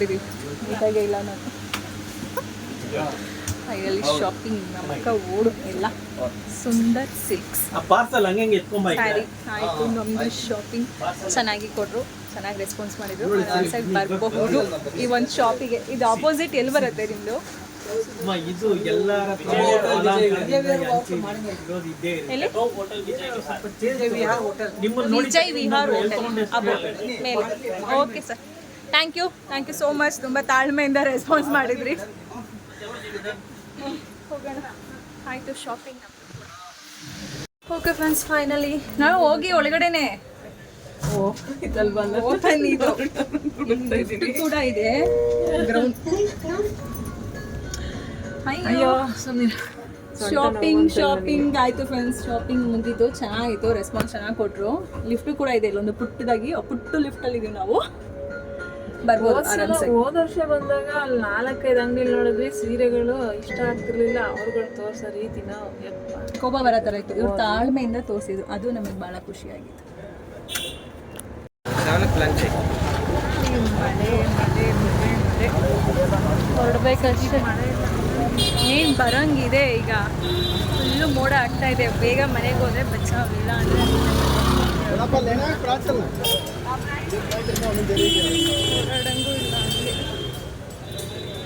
ಬಂದ್ಬಿಟ್ಟಿದ್ದೀವಿ ನೀಟಾಗೇ ಇಲ್ಲ ನಾನು. Finally shopping ನಮ್ಮ ಅಕ್ಕ ಓಡು ಎಲ್ಲ ಸುಂದರ್ ಸಿಲ್ಕ್ಸ್ ಸ್ಯಾರಿ ಆಯಿತು. ನಮ್ಮದು ಶಾಪಿಂಗ್ ಚೆನ್ನಾಗಿ ಕೊಟ್ಟರು ಚೆನ್ನಾಗಿ ರೆಸ್ಪಾನ್ಸ್ ಮಾಡಿದ್ರು. ಸೈಡ್ ಬರಬಹುದು. ಈ ಒಂದು ಶಾಪಿಗೆ ಇದು ಆಪೋಸಿಟ್ ಎಲ್ಲಿ ಬರುತ್ತೆ ನಿಮ್ಮದು ಇದು ಎಲ್ಲರ ಇರೋದು. ಇದ್ದೇ ಎಲ್ಲಿ? ನಿಮ್ಮನ್ನ ನೋಡಿ ವಿಜಯ್ ವಿಹಾರ್ ಹೋಟೆಲ್ ಅಬೋ ಮೇಲೆ. Okay sir. Thank you thank you so much ತುಂಬ ತಾಳ್ಮೆಯಿಂದ ರೆಸ್ಪಾನ್ಸ್ ಮಾಡಿದ್ರಿ. ಹೋಗೋಣ. ಆಯಿತು ಶಾಪಿಂಗ್ ಓಕೆ ಫ್ರೆಂಡ್ಸ್ ಫೈನಲಿ ನಾವು ಹೋಗಿ ಒಳಗಡೆನೆ. ಓಪನ್ ಇದು. ಇದು ಕೂಡ ಇದೆ. ಶಾಪಿಂಗ್ ಶಾಪಿಂಗ್ ಆಯ್ತು ಫ್ರೆಂಡ್ಸ್ ಶಾಪಿಂಗ್ ಮುಗಿತು ಚೆನ್ನಾಗಿತ್ತು. ರೆಸ್ಪಾನ್ಸ್ ಚೆನ್ನಾಗಿ ಕೊಟ್ರು. ಲಿಫ್ಟ್ ಕೂಡ ಇದೆ ಇಲ್ಲೊಂದು ಪುಟ್ಟದಾಗಿ. ಪುಟ್ಟು ಲಿಫ್ಟ್ ಅಲ್ಲಿ ಇದೀವಿ ನಾವು. ಬರ್ಬೋದು ಹೋದ ವರ್ಷ ಬಂದಾಗ ಅಲ್ಲಿ ನಾಲ್ಕೈದು ಅಂಗಡಿ ನೋಡಿದ್ವಿ ಸೀರೆಗಳು ಇಷ್ಟ ಆಗ್ತಿರ್ಲಿಲ್ಲ ಅವ್ರುಗಳು ತೋರ್ಸೋ ರೀತಿನ ಕೋಪ ಬರೋ ಥರ ಇತ್ತು. ಇವ್ರು ತಾಳ್ಮೆಯಿಂದ ತೋರಿಸಿದ್ರು. ಅದು ನಮಗೆ ಭಾಳ ಖುಷಿಯಾಗಿತ್ತು. ಹೊರಡ್ಬೇಕಷ್ಟೇ ಏನು ಬರಂಗಿದೆ ಈಗ. ಫುಲ್ಲು ಮೋಡ ಆಗ್ತಾ ಇದೆ. ಬೇಗ ಮನೆಗೆ ಹೋದ್ರೆ ಬಚ್ಚಾವಿಲ್ಲ ಅಂದರೆ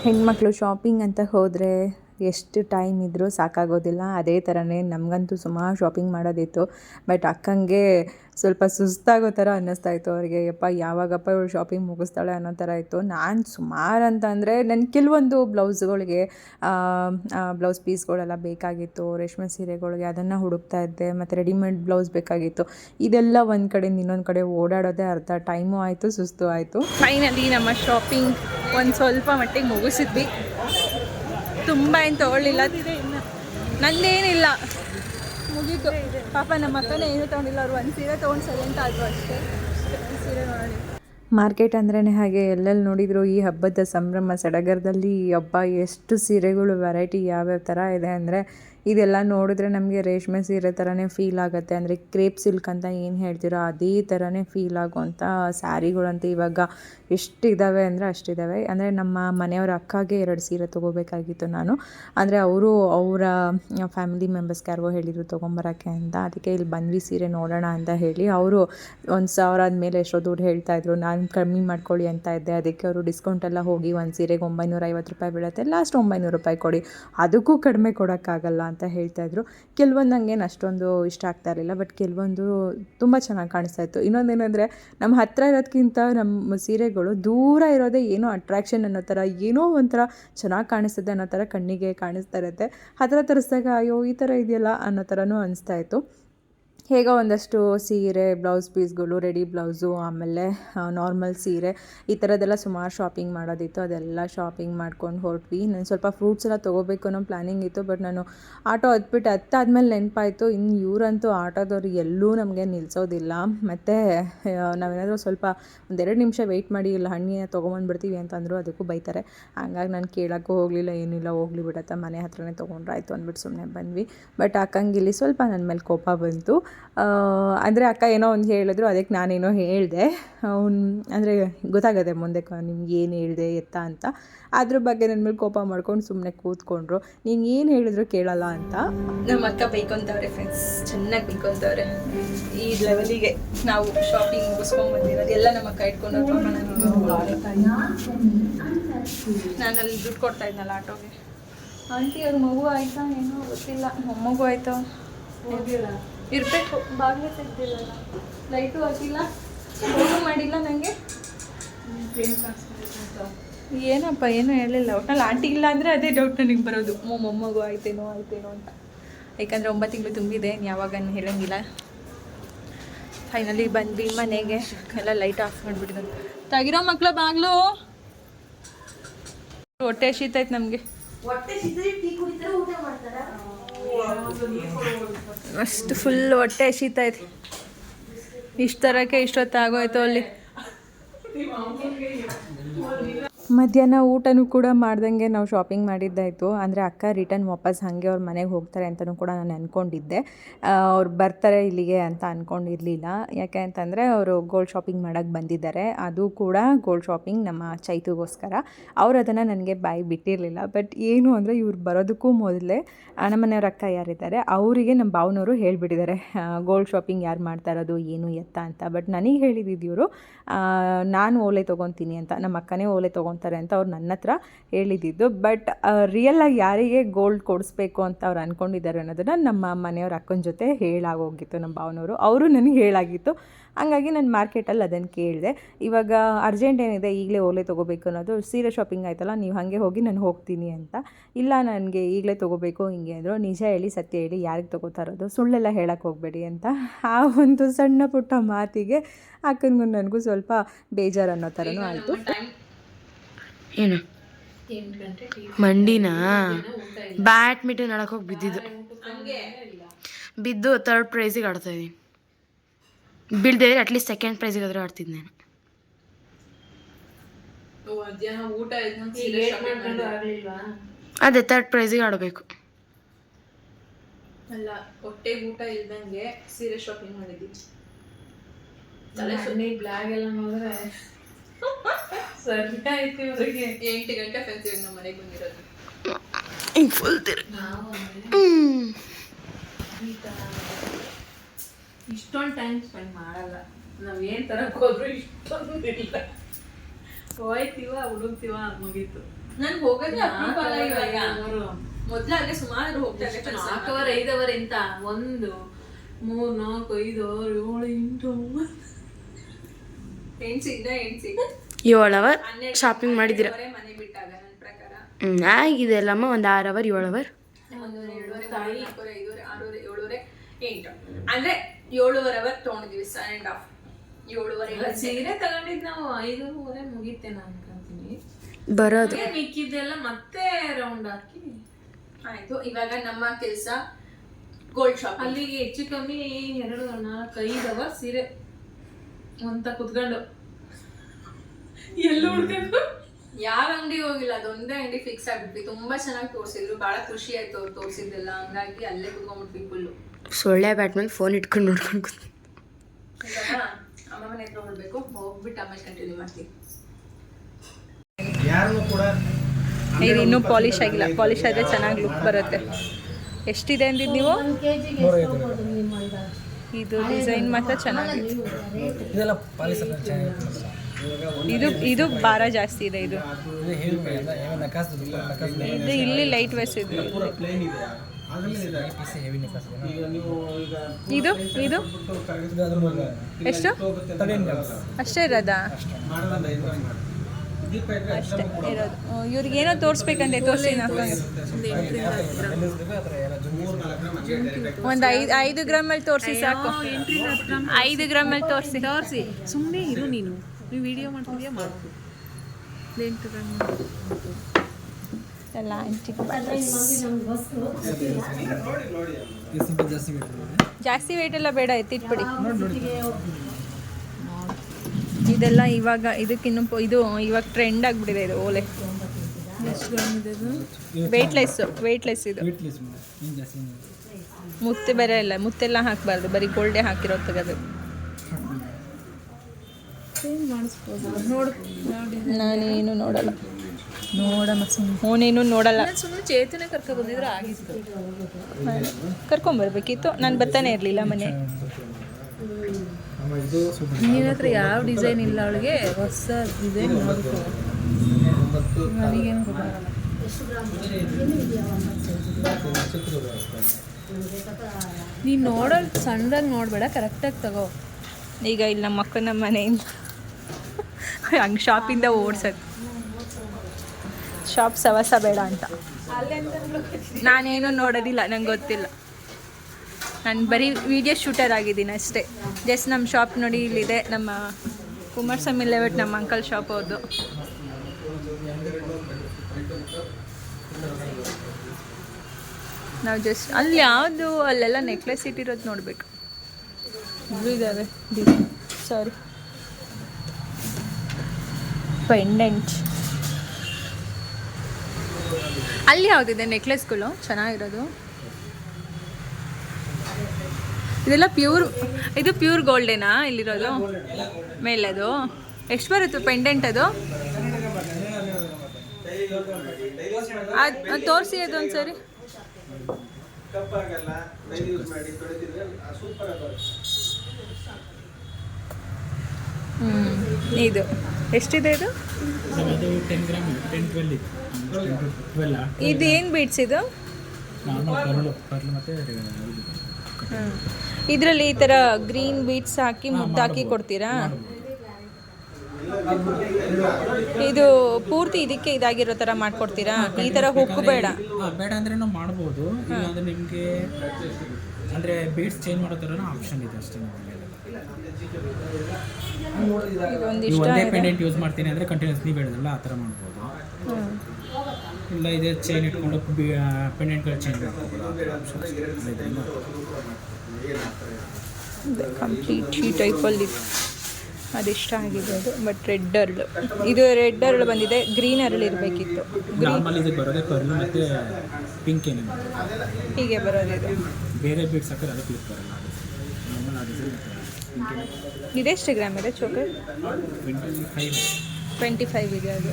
ಹೆಣ್ಮಕ್ಳು ಶಾಪಿಂಗ್ ಅಂತ ಹೋದರೆ ಎಷ್ಟು ಟೈಮ್ ಇದ್ದರೂ ಸಾಕಾಗೋದಿಲ್ಲ. ಅದೇ ಥರನೇ ನಮಗಂತೂ ಸುಮಾರು ಶಾಪಿಂಗ್ ಮಾಡೋದಿತ್ತು. ಬಟ್ ಅಕ್ಕಂಗೆ ಸ್ವಲ್ಪ ಸುಸ್ತಾಗೋ ಥರ ಅನ್ನಿಸ್ತಾ ಇತ್ತು ಅವ್ರಿಗೆ. ಯಪ್ಪ, ಯಾವಾಗಪ್ಪ ಇವಳು ಶಾಪಿಂಗ್ ಮುಗಿಸ್ತಾಳೆ ಅನ್ನೋ ಥರ ಇತ್ತು. ನಾನು ಸುಮಾರು ಅಂತ ಅಂದರೆ ನನ್ನ ಕೆಲವೊಂದು ಬ್ಲೌಸ್ಗಳಿಗೆ ಬ್ಲೌಸ್ ಪೀಸ್ಗಳೆಲ್ಲ ಬೇಕಾಗಿತ್ತು. ರೇಷ್ಮೆ ಸೀರೆಗಳಿಗೆ ಅದನ್ನು ಹುಡುಕ್ತಾ ಇದ್ದೆ. ಮತ್ತು ರೆಡಿಮೇಡ್ ಬ್ಲೌಸ್ ಬೇಕಾಗಿತ್ತು. ಇದೆಲ್ಲ ಒಂದು ಕಡೆಯಿಂದ ಇನ್ನೊಂದು ಕಡೆ ಓಡಾಡೋದೇ ಅರ್ಥ. ಟೈಮು ಆಯಿತು, ಸುಸ್ತು ಆಯಿತು. ಫೈನಲಿ ನಮ್ಮ ಶಾಪಿಂಗ್ ಒಂದು ಸ್ವಲ್ಪ ಮಟ್ಟಿಗೆ ಮುಗಿಸಿದ್ವಿ. ತುಂಬ ಏನು ತೊಗೊಳ್ಳಿಲ್ಲ. ನಂದೇನಿಲ್ಲ. ಮುಗೀತು. ಪಾಪ ನಮ್ಮ ಅಕ್ಕನೇ ಏನು ತೊಗೊಂಡಿಲ್ಲ. ಅವ್ರು ಒಂದು ಸೀರೆ ತೊಗೊಂಡು ಅಂತ ಆದರು ಅಷ್ಟೇ. ಒಂದ್ ಸೀರೆ ನೋಡಿ. ಮಾರ್ಕೆಟ್ ಅಂದ್ರೇ ಹಾಗೆ ಎಲ್ಲೆಲ್ಲಿ ನೋಡಿದ್ರು ಈ ಹಬ್ಬದ ಸಂಭ್ರಮ, ಸಡಗರದಲ್ಲಿ ಹಬ್ಬ ಎಷ್ಟು ಸೀರೆಗಳು ವೆರೈಟಿ ಯಾವ್ಯಾವ ಥರ ಇದೆ ಅಂದರೆ ಇದೆಲ್ಲ ನೋಡಿದ್ರೆ ನಮಗೆ ರೇಷ್ಮೆ ಸೀರೆ ಥರನೇ ಫೀಲ್ ಆಗುತ್ತೆ. ಅಂದರೆ ಕ್ರೇಪ್ ಸಿಲ್ಕ್ ಅಂತ ಏನು ಹೇಳ್ತೀರೋ ಅದೇ ಥರನೇ ಫೀಲ್ ಆಗುವಂಥ ಸ್ಯಾರಿಗಳಂತ ಇವಾಗ ಎಷ್ಟಿದ್ದಾವೆ ಅಂದರೆ ಅಷ್ಟಿದ್ದಾವೆ ಅಂದರೆ ನಮ್ಮ ಮನೆಯವರ ಅಕ್ಕಗೆ ಎರಡು ಸೀರೆ ತೊಗೋಬೇಕಾಗಿತ್ತು ನಾನು. ಅಂದರೆ ಅವರು ಅವರ ಫ್ಯಾಮಿಲಿ ಮೆಂಬರ್ಸ್ಗೆ ಯಾರಿಗೋ ಹೇಳಿದರು ತೊಗೊಂಬರೋಕ್ಕೆ ಅಂತ. ಅದಕ್ಕೆ ಇಲ್ಲಿ ಬಂದ್ವಿ ಸೀರೆ ನೋಡೋಣ ಅಂತ ಹೇಳಿ. ಅವರು ಒಂದು ಸಾವಿರ ಆದಮೇಲೆ ಎಷ್ಟೋ ದುಡ್ಡು ಹೇಳ್ತಾಯಿದ್ರು ನಾನು ಕಮ್ಮಿ ಮಾಡ್ಕೊಳ್ಳಿ ಅಂತ ಇದ್ದೆ. ಅದಕ್ಕೆ ಅವರು ಡಿಸ್ಕೌಂಟ್ ಎಲ್ಲ ಹೋಗಿ ಒಂದು ಸೀರೆಗೆ ಒಂಬೈನೂರ ಐವತ್ತು ರೂಪಾಯಿ ಬೀಳುತ್ತೆ. ಲಾಸ್ಟ್ ಒಂಬೈನೂರು ರೂಪಾಯಿ ಕೊಡಿ. ಅದಕ್ಕೂ ಕಡಿಮೆ ಕೊಡೋಕ್ಕಾಗಲ್ಲ ಅಂತ ಹೇಳ್ತಾಯಿದ್ರು ಕೆಲವೊಂದು ನನಗೇನು ಅಷ್ಟೊಂದು ಇಷ್ಟ ಆಗ್ತಾ ಇರಲಿಲ್ಲ ಬಟ್ ಕೆಲವೊಂದು ತುಂಬ ಚೆನ್ನಾಗಿ ಕಾಣಿಸ್ತಾ ಇತ್ತು. ಇನ್ನೊಂದೇನೆಂದರೆ ನಮ್ಮ ಹತ್ತಿರ ಇರೋದಕ್ಕಿಂತ ನಮ್ಮ ಸೀರೆಗಳು ದೂರ ಇರೋದೇ ಏನೋ ಅಟ್ರಾಕ್ಷನ್ ಅನ್ನೋ ಥರ ಏನೋ ಒಂಥರ ಚೆನ್ನಾಗಿ ಕಾಣಿಸ್ತದೆ ಅನ್ನೋ ಥರ ಕಣ್ಣಿಗೆ ಕಾಣಿಸ್ತಾ ಇರುತ್ತೆ. ಹತ್ತಿರ ತರಿಸಿದಾಗ, ಅಯ್ಯೋ, ಈ ಥರ ಇದೆಯಲ್ಲ? ಅನ್ನೋ ಥರನೂ ಅನಿಸ್ತಾ ಇತ್ತು. ಹೇಗೋ ಒಂದಷ್ಟು ಸೀರೆ, ಬ್ಲೌಸ್ ಪೀಸ್ಗಳು, ರೆಡಿ ಬ್ಲೌಸು, ಆಮೇಲೆ ನಾರ್ಮಲ್ ಸೀರೆ, ಈ ಥರದ್ದೆಲ್ಲ ಸುಮಾರು ಶಾಪಿಂಗ್ ಮಾಡೋದಿತ್ತು. ಅದೆಲ್ಲ ಶಾಪಿಂಗ್ ಮಾಡ್ಕೊಂಡು ಹೊರಟ್ವಿ. ನಾನು ಸ್ವಲ್ಪ ಫ್ರೂಟ್ಸ್ ಎಲ್ಲ ತೊಗೋಬೇಕು ಅನ್ನೋ ಪ್ಲ್ಯಾನಿಂಗ್ ಇತ್ತು ಬಟ್ ನಾನು ಆಟೋ ಹತ್ಬಿಟ್ಟು ಹತ್ತಾದ್ಮೇಲೆ ನೆನಪಾಯಿತು. ಇನ್ನು ಇವರಂತೂ ಆಟೋದವ್ರು ಎಲ್ಲೂ ನಮಗೆ ನಿಲ್ಲಿಸೋದಿಲ್ಲ ಮತ್ತು ನಾವೇನಾದರೂ ಸ್ವಲ್ಪ ಒಂದೆರಡು ನಿಮಿಷ ವೆಯ್ಟ್ ಮಾಡಿ, ಇಲ್ಲ ಹಣ್ಣಿನ ತೊಗೊಂಬಂದ್ಬಿಡ್ತೀವಿ ಅಂತಂದರು ಅದಕ್ಕೂ ಬೈತಾರೆ. ಹಂಗಾಗಿ ನಾನು ಕೇಳೋಕ್ಕೂ ಹೋಗಲಿಲ್ಲ ಏನಿಲ್ಲ ಹೋಗ್ಲಿ ಬಿಡತ್ತ, ಮನೆ ಹತ್ರನೇ ತೊಗೊಂಡ್ರಾಯ್ತು ಅಂದ್ಬಿಟ್ಟು ಸುಮ್ಮನೆ ಬಂದ್ವಿ. ಬಟ್ ಅಕ್ಕಂಗಿಲ್ಲಿ ಸ್ವಲ್ಪ ನನ್ನ ಮೇಲೆ ಕೋಪ ಬಂತು. ಅಂದರೆ ಅಕ್ಕ ಏನೋ ಒಂದು ಹೇಳಿದ್ರು ಅದಕ್ಕೆ ನಾನೇನೋ ಹೇಳಿದೆ. ಅವ್ನು ಅಂದರೆ ಗೊತ್ತಾಗದೆ ಮುಂದೆ ಕ ನಿಮ್ಗೆ ಏನು ಹೇಳಿದೆ ಎತ್ತ ಅಂತ. ಅದ್ರ ಬಗ್ಗೆ ನನ್ನ ಮೇಲೆ ಕೋಪ ಮಾಡ್ಕೊಂಡು ಸುಮ್ಮನೆ ಕೂತ್ಕೊಂಡ್ರು. ನೀನು ಏನು ಹೇಳಿದ್ರು ಕೇಳಲ್ಲ ಅಂತ. ನಮ್ಮ ಅಕ್ಕ ಬೈಕೊಂತವ್ರೆ ಫ್ರೆಂಡ್ಸ್ ಚೆನ್ನಾಗಿ ಬೈಕೊಂತವ್ರೆ. ಈ ಲೆವೆಲಿಗೆ ನಾವು ಶಾಪಿಂಗ್ ಮುಗಿಸ್ಕೊಂಡ್ಬಂದಿರೋದು ಎಲ್ಲ ನಮ್ಮ ಅಕ್ಕ ಇಟ್ಕೊಂಡು ನಾನು ಅಲ್ಲಿ ದುಡ್ಡು ಕೊಡ್ತಾ ಇದ್ನಲ್ಲ ಆಟೋಗೆ. ಆಂಟಿ ಅವ್ರ ಮಗು ಆಯ್ತಾ ಏನೋ ಗೊತ್ತಿಲ್ಲ. ಮೊಮ್ಮಗು ಆಯ್ತಾ? ಇರ್ಬೇಕು ಬಾಗಿಲು ತೆಗ್ದಿಲ್ಲ ಲೈಟು ಹಾಕಿಲ್ಲ ಫೋಟೋ ಮಾಡಿಲ್ಲ ನನಗೆ ಏನಪ್ಪ ಏನೂ ಹೇಳಿಲ್ಲ. ಒಟ್ಟಲ್ಲಿ ಆಂಟಿ ಇಲ್ಲ ಅಂದರೆ ಅದೇ ಡೌಟ್ ನನಗೆ ಬರೋದು. ಮೋ ಮೊಮ್ಮಗು ಆಯ್ತೇನೋ ಆಯ್ತೇನೋ ಅಂತ. ಯಾಕಂದರೆ ಒಂಬತ್ತು ತಿಂಗಳು ತುಂಬಿದೆ ಇನ್ನು ಯಾವಾಗ ಹೇಳಂಗಿಲ್ಲ. ಫೈನಲಿ ಬಂದ್ವಿ ಮನೆಗೆ. ಎಲ್ಲ ಲೈಟ್ ಆಫ್ ಮಾಡಿಬಿಟ್ಟಿದ್ದು ತಗಿರೋ ಮಕ್ಕಳ ಬಾಗ್ಲು. ಹೊಟ್ಟೆ ಹಸಿತೈತೆ ನಮಗೆ. ಅಷ್ಟು ಫುಲ್ ಹೊಟ್ಟೆ ಹಸಿತೈತೆ ಇಷ್ಟು ತರಕ್ಕೆ ಇಷ್ಟೊತ್ತಾಗೋಯ್ತು ಅಲ್ಲಿ. ಮಧ್ಯಾಹ್ನ ಊಟನೂ ಕೂಡ ಮಾಡ್ದಂಗೆ ನಾವು ಶಾಪಿಂಗ್ ಮಾಡಿದ್ದಾಯಿತು. ಅಂದರೆ ಅಕ್ಕ ರಿಟರ್ನ್ ವಾಪಸ್ ಹಾಗೆ ಅವ್ರ ಮನೆಗೆ ಹೋಗ್ತಾರೆ ಅಂತಲೂ ಕೂಡ ನಾನು ಅಂದ್ಕೊಂಡಿದ್ದೆ ಅವ್ರು ಬರ್ತಾರೆ ಇಲ್ಲಿಗೆ ಅಂತ ಅಂದ್ಕೊಂಡಿರಲಿಲ್ಲ ಯಾಕೆ ಅಂತಂದರೆ ಅವರು ಗೋಲ್ಡ್ ಶಾಪಿಂಗ್ ಮಾಡೋಕ್ಕೆ ಬಂದಿದ್ದಾರೆ. ಅದು ಕೂಡ ಗೋಲ್ಡ್ ಶಾಪಿಂಗ್ ನಮ್ಮ ಚೈತುಗೋಸ್ಕರ. ಅವ್ರು ಅದನ್ನು ನನಗೆ ಬಾಯಿ ಬಿಟ್ಟಿರಲಿಲ್ಲ. ಬಟ್ ಏನು ಅಂದರೆ ಇವ್ರು ಬರೋದಕ್ಕೂ ಮೊದಲೇ ನಮ್ಮ ಮನೆಯವ್ರ ಅಕ್ಕ ಯಾರಿದ್ದಾರೆ, ಅವರಿಗೆ ನಮ್ಮ ಭಾವನವರು ಹೇಳಿಬಿಟ್ಟಿದ್ದಾರೆ. ಗೋಲ್ಡ್ ಶಾಪಿಂಗ್ ಯಾರು ಮಾಡ್ತಾ ಇರೋದು, ಏನು ಎತ್ತ ಅಂತ. ಬಟ್ ನನಗೆ ಹೇಳಿದ್ದು ಇವರು ನಾನು ಓಲೆ ತೊಗೊತೀನಿ ಅಂತ. ನಮ್ಮ ಅಕ್ಕನೇ ಓಲೆ ತೊಗೊತಾರೆ ಅಂತ ಅವ್ರು ನನ್ನ ಹತ್ರ ಹೇಳಿದ್ದಿದ್ದು ಬಟ್ ರಿಯಲಾಗಿ ಯಾರಿಗೆ ಗೋಲ್ಡ್ ಕೊಡಿಸ್ಬೇಕು ಅಂತ ಅವ್ರು ಅಂದ್ಕೊಂಡಿದ್ದಾರೆ ಅನ್ನೋದನ್ನು ನಮ್ಮ ಮನೆಯವ್ರ ಅಕ್ಕನ ಜೊತೆ ಹೇಳಾಗೋಗಿತ್ತು ನಮ್ಮ ಭಾವನವರು. ಅವರು ನನಗೆ ಹೇಳಾಗಿತ್ತು. ಹಂಗಾಗಿ ನಾನು ಮಾರ್ಕೆಟಲ್ಲಿ ಅದನ್ನು ಕೇಳಿದೆ. ಇವಾಗ ಅರ್ಜೆಂಟ್ ಏನಿದೆ ಈಗಲೇ ಓಲೆ ತೊಗೋಬೇಕು ಅನ್ನೋದು, ಸೀರೆ ಶಾಪಿಂಗ್ ಆಯ್ತಲ್ಲ, ನೀವು ಹಾಗೆ ಹೋಗಿ ನಾನು ಹೋಗ್ತೀನಿ ಅಂತ. ಇಲ್ಲ ನನಗೆ ಈಗಲೇ ತೊಗೋಬೇಕು, ಹಿಂಗೆ ಅಂದರು. ನಿಜ ಹೇಳಿ, ಸತ್ಯ ಹೇಳಿ, ಯಾರಿಗೆ ತೊಗೋತಾ ಇರೋದು? ಸುಳ್ಳೆಲ್ಲ ಹೇಳಕ್ಕೆ ಹೋಗಬೇಡಿ ಅಂತ. ಆ ಒಂದು ಸಣ್ಣ ಪುಟ್ಟ ಮಾತಿಗೆ ಅಕ್ಕನಿಗೂ ನನಗೂ ಸ್ವಲ್ಪ ಬೇಜಾರು ಅನ್ನೋ ಥರನೂ ಆಯಿತು. ಏನು? ಮಂಡಿನಾ? ಬ್ಯಾಡ್ಮಿಂಟನ್ ಆಡಕ್ಕೆ ಹೋಗಿ ಬಿದ್ದಿದ್ದು. ಬಿದ್ದು ತರ್ಡ್ ಪ್ರೈಸಿಗೆ ಆಡ್ತಾ ಇದ್ದೀನಿ ಬೀಳ್ದೆ ಅಟ್ಲೀಸ್ಟ್ ಸೆಕೆಂಡ್ ಪ್ರೈಸಿಗಾದರೂ ಆಡ್ತಿದ್ದೆ ನಾನು. ಅದೇ ತರ್ಡ್ ಪ್ರೈಸಿಗೆ ಆಡಬೇಕು. ಅಲ್ಲ ಹೊಟ್ಟೆಗೆ ಊಟ ಇಲ್ದಂಗೆ ಸೀರೆ ಶಾಪಿಂಗ್ ಮಾಡಿದ್ವಿ ತಲೆ ಬ್ಲಾಗ್ ಎಲ್ಲ ನೋಡಿದ್ರೆ ಸರಿ ಆಯ್ತು ಇವ್ರಿಗೆ. ಎಂಟು ಗಂಟೆ ಫ್ರೆಂಡ್ಸ್ ನಮ್ಮ ಮನೆಗೆ ಬಂದಿರೋದು. ಹಿಂಗೆ ಫುಲ್ ತಿರು ಇಷ್ಟೊಂದು ಟೈಮ್ ಸ್ಪೆಂಡ್ ಮಾಡಲ್ಲ. ನಾವ್ ಏನ್ ತರ ಹೋದ್ರು ಇಷ್ಟೊಂದು ಇಲ್ಲ. ಹೋಯ್ತೀವ ಹುಡುಕ್ತೀವ ಮುಗೀತು. ಹೋಗೋದೇ ಇವಾಗ. ಸುಮಾರು ಹೋಗ್ತಾ ಇದ್ದೆ ನಾಲ್ಕು ಅವರ್ ಐದು ಅವರ್ ಇಂತ. ಒಂದು ಮೂರ್ ನಾಲ್ಕು ಐದು ಅವರ್ ಏಳು ಎಂಟು ಒಂಬತ್ತು. ಏಳು ಅವರ್ ಶಾಪಿಂಗ್ ಮಾಡಿದ್ದೀರ? ಅವರೇ ಮನೆ ಬಿಟ್ಟಾಗ ನನ್ನ ಪ್ರಕಾರ. ಹ್ಞೂ ಆಗಿದೆ ಅಲ್ಲಮ್ಮ ಒಂದು ಆರು ಅವರ್ ಏಳು ಅವರ್ ಒಂದೂವರೆ ಎರಡೂವರೆ ಮೂರು, ನಾಲ್ಕೂವರೆ ಐದೂವರೆ ಆರೂವರೆ ಏಳುವರೆ ಎಂಟು. ಅಂದ್ರೆ ಏಳುವರೆ ಅವರ್ ತೊಗೊಂಡಿದ್ವಿ ಸೆವೆನ್ ಅಂಡ್ ಹಾಫ್ ಏಳುವರೆ ಸೀರೆ ತಗೊಂಡಿದ್ ನಾವು ಐದೂವರೆ ಮುಗೀತೇನ ಅನ್ಕೊಂತೀನಿ. ಬರೋದು. ಮಿಕ್ಕಿದ್ದೆಲ್ಲ ಮತ್ತೆ ರೌಂಡ್ ಹಾಕಿ. ಆಯ್ತು ಇವಾಗ ನಮ್ಮ ಕೆಲಸ ಗೋಲ್ಡ್ ಶಾಪ್ ಅಲ್ಲಿಗೆ ಹೆಚ್ಚು ಕಮ್ಮಿ ಎರಡು ನಾಲ್ಕು ಐದು ಅವರ್ ಸೀರೆ ಅಂತ ಕುತ್ಕೊಂಡು ಎಲ್ಲ ಹುಡ್ಕೊಂಡು. ಯಾವ ಅಂಗಡಿ ಹೋಗಿಲ್ಲ ಅದೊಂದೇ ಅಂಗಡಿ ಫಿಕ್ಸ್ ಆಗ್ಬಿಟ್ವಿ. ತುಂಬಾ ಚೆನ್ನಾಗಿ ತೋರಿಸಿದ್ರು. ಬಹಳ ಖುಷಿ ಆಯ್ತು ಅವ್ರು ತೋರಿಸಿದ್ದೆಲ್ಲ. ಹಂಗಾಗಿ ಅಲ್ಲೇ ಕುತ್ಕೊಂಡ್ಬಿಟ್ವಿ ಫುಲ್ಲು ಸೊಳ್ಳೆ ಬ್ಯಾಟ್ ಮೇಲೆ ಫೋನ್ ಇಟ್ಕೊಂಡು ನೋಡ್ಕೊಂಡು ಕೂತ್ ಅಮ್ಮ ಮನೆ ಹತ್ರ ಹೋಗ್ಬೇಕು. ಹೋಗ್ಬಿಟ್ಟು ಆಮೇಲೆ ಕಂಟಿನ್ಯೂ ಮಾಡ್ತೀನಿ ಯಾರನ್ನು ಕೂಡ ಇದು ಇನ್ನೂ ಪಾಲಿಶ್ ಆಗಿಲ್ಲ. ಪಾಲಿಶ್ ಆದರೆ ಚೆನ್ನಾಗಿ ಲುಕ್ ಬರುತ್ತೆ. ಎಷ್ಟಿದೆ ಅಂದಿದ್ದು ನೀವು? ಇದು ಡಿಸೈನ್ ಮಾತ್ರ ಚೆನ್ನಾಗಿದೆ. ಇದು ಇದು ಭಾರ ಜಾಸ್ತಿ ಇದೆ ಇದು. ಇದು ಇಲ್ಲಿ ಲೈಟ್ ವೇಸ್ ಇದೆ. ಇದೆ ಇದೆ. ಪೀಸ್ ಹೆವಿ ನಕಾಸ್ ಈಗ ನೀವು ಇದು ಇದು? ಇದು ಅದು ಮೂರು ಎಷ್ಟು? ಅಷ್ಟೇ ಇರೋದಾ? ಅಷ್ಟೇ. ಇರೋದು. ಇವ್ರಿಗೆ ಏನೋ ತೋರಿಸ್ಬೇಕಂತೆ ತೋರಿಸಿ ಎಲ್ಲ ಒಂದು ಐದು ಐದು ಗ್ರಾಮಲ್ಲಿ ತೋರಿಸಿ ಸಾಕು. ಐದು ಗ್ರಾಮಲ್ಲಿ ತೋರಿಸಿ. ತೋರಿಸಿ. ಸುಮ್ಮನೆ ಇರು ನೀನು. ನೀವು ವಿಡಿಯೋ ಮಾಡ್ತಿದ್ಯಾ ಮಾಡ್ಕೊ ಎಂಟು ಎಲ್ಲ ಇದು ಸಿಂಪಲ್ ಜಾಸ್ತಿ ವೆಯ್ಟ್ ಎಲ್ಲ ಬೇಡ ಎತ್ತಿಟ್ಬಿಡಿ. ಇದೆಲ್ಲ ಇವಾಗ ಇದಕ್ಕಿನ್ನು ಇದು ಇವಾಗ ಟ್ರೆಂಡ್ ಆಗಿಬಿಟ್ಟಿದೆ ಇದು ಓಲೆ. ವೆಯ್ಟ್ಲೆಸ್ ವೆಯ್ಟ್ಲೆಸ್ ಇದು? ಮುತ್ತೆ ಬೇರೆ ಇಲ್ಲ. ಮುತ್ತೆಲ್ಲ ಹಾಕಬಾರ್ದು. ಬರೀ ಗೋಲ್ಡೆ ಹಾಕಿರೋ ತೆಗೆದು ನೋಡು. ನಾನೇನು ನೋಡಲ್ಲ. ನೋಡಮ್ಮ ಸುಮ್ಮನೆ ಅವನೇನು ನೋಡಲ್ಲ. ಸುಮ್ಮನೆ ಚೇತನ ಕರ್ಕೊ ಬಂದಿದ್ರೆ ಆಗಿತ್ತು. ಕರ್ಕೊಂಬರ್ಬೇಕಿತ್ತು. ನಾನು ಬರ್ತಾನೆ ಇರಲಿಲ್ಲ ಮನೆ. ಆಮೇಲೆ ಇದು ಸೂಪರ್ ನಿನ್ನ ಹತ್ರ ಯಾವ ಡಿಸೈನ್ ಇಲ್ಲ ಅವಳಿಗೆ. ಹೊಸ ಡಿಸೈನ್ ನೋಡ್ಕೊ. ನೀನು ನೋಡೋದು ಸಣ್ಣದಾಗಿ ನೋಡ್ಬೇಡ, ಕರೆಕ್ಟಾಗಿ ತಗೋ. ಈಗ ಇಲ್ಲಿ ನಮ್ಮ ಅಕ್ಕನ ಮನೆಯಿಂದ ಹಂಗೆ ಶಾಪಿಂದ ಓಡ್ಸೋದು. ಶಾಪ್ ಸವಸ ಬೇಡ ಅಂತ. ನಾನೇನು ನೋಡೋದಿಲ್ಲ, ನಂಗೆ ಗೊತ್ತಿಲ್ಲ. ನಾನು ಬರೀ ವಿಡಿಯೋ ಶೂಟರ್ ಆಗಿದ್ದೀನಿ ಅಷ್ಟೇ. ಜಸ್ಟ್ ನಮ್ಮ ಶಾಪ್ ನೋಡಿ ಇಲ್ಲಿದೆ, ನಮ್ಮ ಕುಮಾರಸ್ವಾಮಿ ಲೆವೆಟ್ ನಮ್ಮ ಅಂಕಲ್ ಶಾಪ್ ಅವ್ರದ್ದು ನಾವು ಜಸ್ಟ್ ಅಲ್ಲಿ ಯಾವುದು ಅಲ್ಲೆಲ್ಲ ನೆಕ್ಲೆಸ್ ಇಟ್ಟಿರೋದು ನೋಡಬೇಕು. ಇದಾವೆ ಇದ್ದಾವೆ ಸಾರಿ ಪೆಂಡೆಂಟ್ ಅಲ್ಲಿ ಯಾವುದಿದೆ ನೆಕ್ಲೆಸ್ಗಳು ಚೆನ್ನಾಗಿರೋದು? ಇದೆಲ್ಲ ಪ್ಯೂರ್ ಇದು ಪ್ಯೂರ್ ಗೋಲ್ಡೇನಾ ಇಲ್ಲಿರೋದು? ಮೇಲೆದು. ಎಷ್ಟು ಬರುತ್ತೆ ಪೆಂಡೆಂಟ್ ಅದು? ಅದು ತೋರಿಸಿ ಅದು ಒಂದ್ಸರಿ ಕಪ್ಪಾಗಲ್ಲ ಡೈಲಿ ಯೂಸ್ ಮಾಡಿ ತೊಳೆದಿದ್ರೆ ಸೂಪರ್ ಆಗಿ ಹ್ಞೂ ಇದು. ಎಷ್ಟಿದೆ ಇದು? ಇದೆ. ಏನು ಬೀಡ್ಸ್ ಇದು? ಇದರಲ್ಲಿ ಈ ಥರ ಗ್ರೀನ್ ಬೀಟ್ಸ್ ಹಾಕಿ ಮುದ್ದಾಕಿ ಕೊಡ್ತೀರಾ? ಇದು ಪೂರ್ತಿ ಇದಕ್ಕೆ ಇದಾಗಿರೋ ಥರ ಮಾಡ್ಕೊಡ್ತೀರಾ? ಈ ಥರ ಹುಕ್ಕು ಬೇಡ. ಬೇಡ ಅಂದ್ರೆ ನಾವು ಮಾಡ್ಬೋದು ಇಲ್ಲಾಂದರೆ ನಿಮಗೆ ಅಂದರೆ ಬೀಟ್ಸ್ ಚೇಂಜ್ ಮಾಡೋ ಥರ ಆಪ್ಷನ್ ಇದೆ ಅಷ್ಟೇ ಒಂದೇ ಪೆಂಡೆಂಟ್ ಯೂಸ್ ಮಾಡ್ತೀನಿ ಅಂದರೆ ಕಂಟಿನ್ಯೂಸ್ ನೀವು ಹೇಳಿದ್ರಲ್ಲ ಆ ಥರ ಮಾಡ್ಬೋದು. ಇಲ್ಲ ಇದೇ ಚೈನ್ ಇಟ್ಕೊಂಡು ಪೆಂಡೆಂಟ್ಗಳು ಚೇಂಜ್ ಮಾಡ್ಬೋದು ಕಂಪ್ಲೀಟ್ ಈ ಟೈಪಲ್ಲಿ ಅದಿಷ್ಟ ಆಗಿದೆ ಅದು ಬಟ್ ರೆಡ್ ಅರಳು. ಇದು ರೆಡ್ ಅರಳು ಬಂದಿದೆ ಗ್ರೀನ್ ಅರಳು ಇರಬೇಕಿತ್ತು. ಪಿಂಕ್ ಹೀಗೆ ಬರೋದು ಬೇರೆ ಬೀಡ್ಸ್ ಹಾಕಿದ್ರೆ ಅದು ಕ್ಲಿಕ್ ಬರಲ್ಲ. ನಾರ್ಮಲ್ ಆ ಡಿಸೈನ್ ಇದೆಷ್ಟು ಗ್ರಾಮ್ ಇದೆ ಚೋಕರ್? ಟ್ವೆಂಟಿ ಫೈವ್ ಇದೆ ಅದು.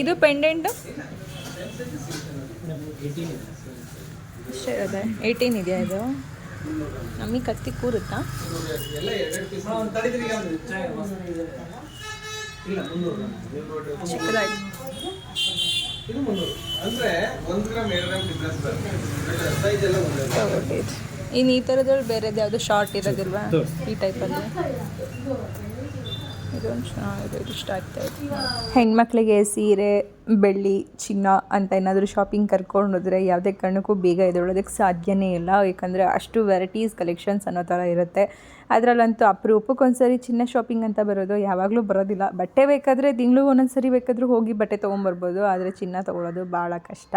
ಇದು ಪೆಂಡೆಂಟು ಅಷ್ಟೇ ಅದೇ ಏಯ್ಟೀನ್ ಇದೆಯಾ ಇದು? ನಮಗೆ ಕತ್ತಿ ಕೂರುತ್ತಾ? ಇನ್ನು ಈ ಥರದ್ರಲ್ಲಿ ಬೇರೆದು ಯಾವುದು ಶಾರ್ಟ್ ಇರೋದಿಲ್ವಾ? ಈ ಟೈಪಲ್ಲಿ ಇದೊಂದು ಇದು ಹೆಣ್ಮಕ್ಳಿಗೆ ಸೀರೆ, ಬೆಳ್ಳಿ, ಚಿನ್ನ ಅಂತ ಏನಾದರೂ ಶಾಪಿಂಗ್ ಕರ್ಕೊಂಡು ಹೋದರೆ ಯಾವುದೇ ಕಾರಣಕ್ಕೂ ಬೇಗ ಎದ್ದೇಳೋದಕ್ಕೆ ಸಾಧ್ಯನೇ ಇಲ್ಲ. ಯಾಕಂದರೆ ಅಷ್ಟು ವೆರೈಟೀಸ್ ಕಲೆಕ್ಷನ್ಸ್ ಅನ್ನೋ ಥರ ಇರುತ್ತೆ. ಅದರಲ್ಲಂತೂ ಅಪರೂಪಕ್ಕೊಂದ್ಸರಿ ಚಿನ್ನ ಶಾಪಿಂಗ್ ಅಂತ ಬರೋದು ಯಾವಾಗಲೂ ಬರೋದಿಲ್ಲ. ಬಟ್ಟೆ ಬೇಕಾದರೆ ತಿಂಗಳು ಒಂದೊಂದು ಸರಿ ಬೇಕಾದರೂ ಹೋಗಿ ಬಟ್ಟೆ ತೊಗೊಂಬರ್ಬೋದು, ಆದರೆ ಚಿನ್ನ ತೊಗೊಳೋದು ಭಾಳ ಕಷ್ಟ.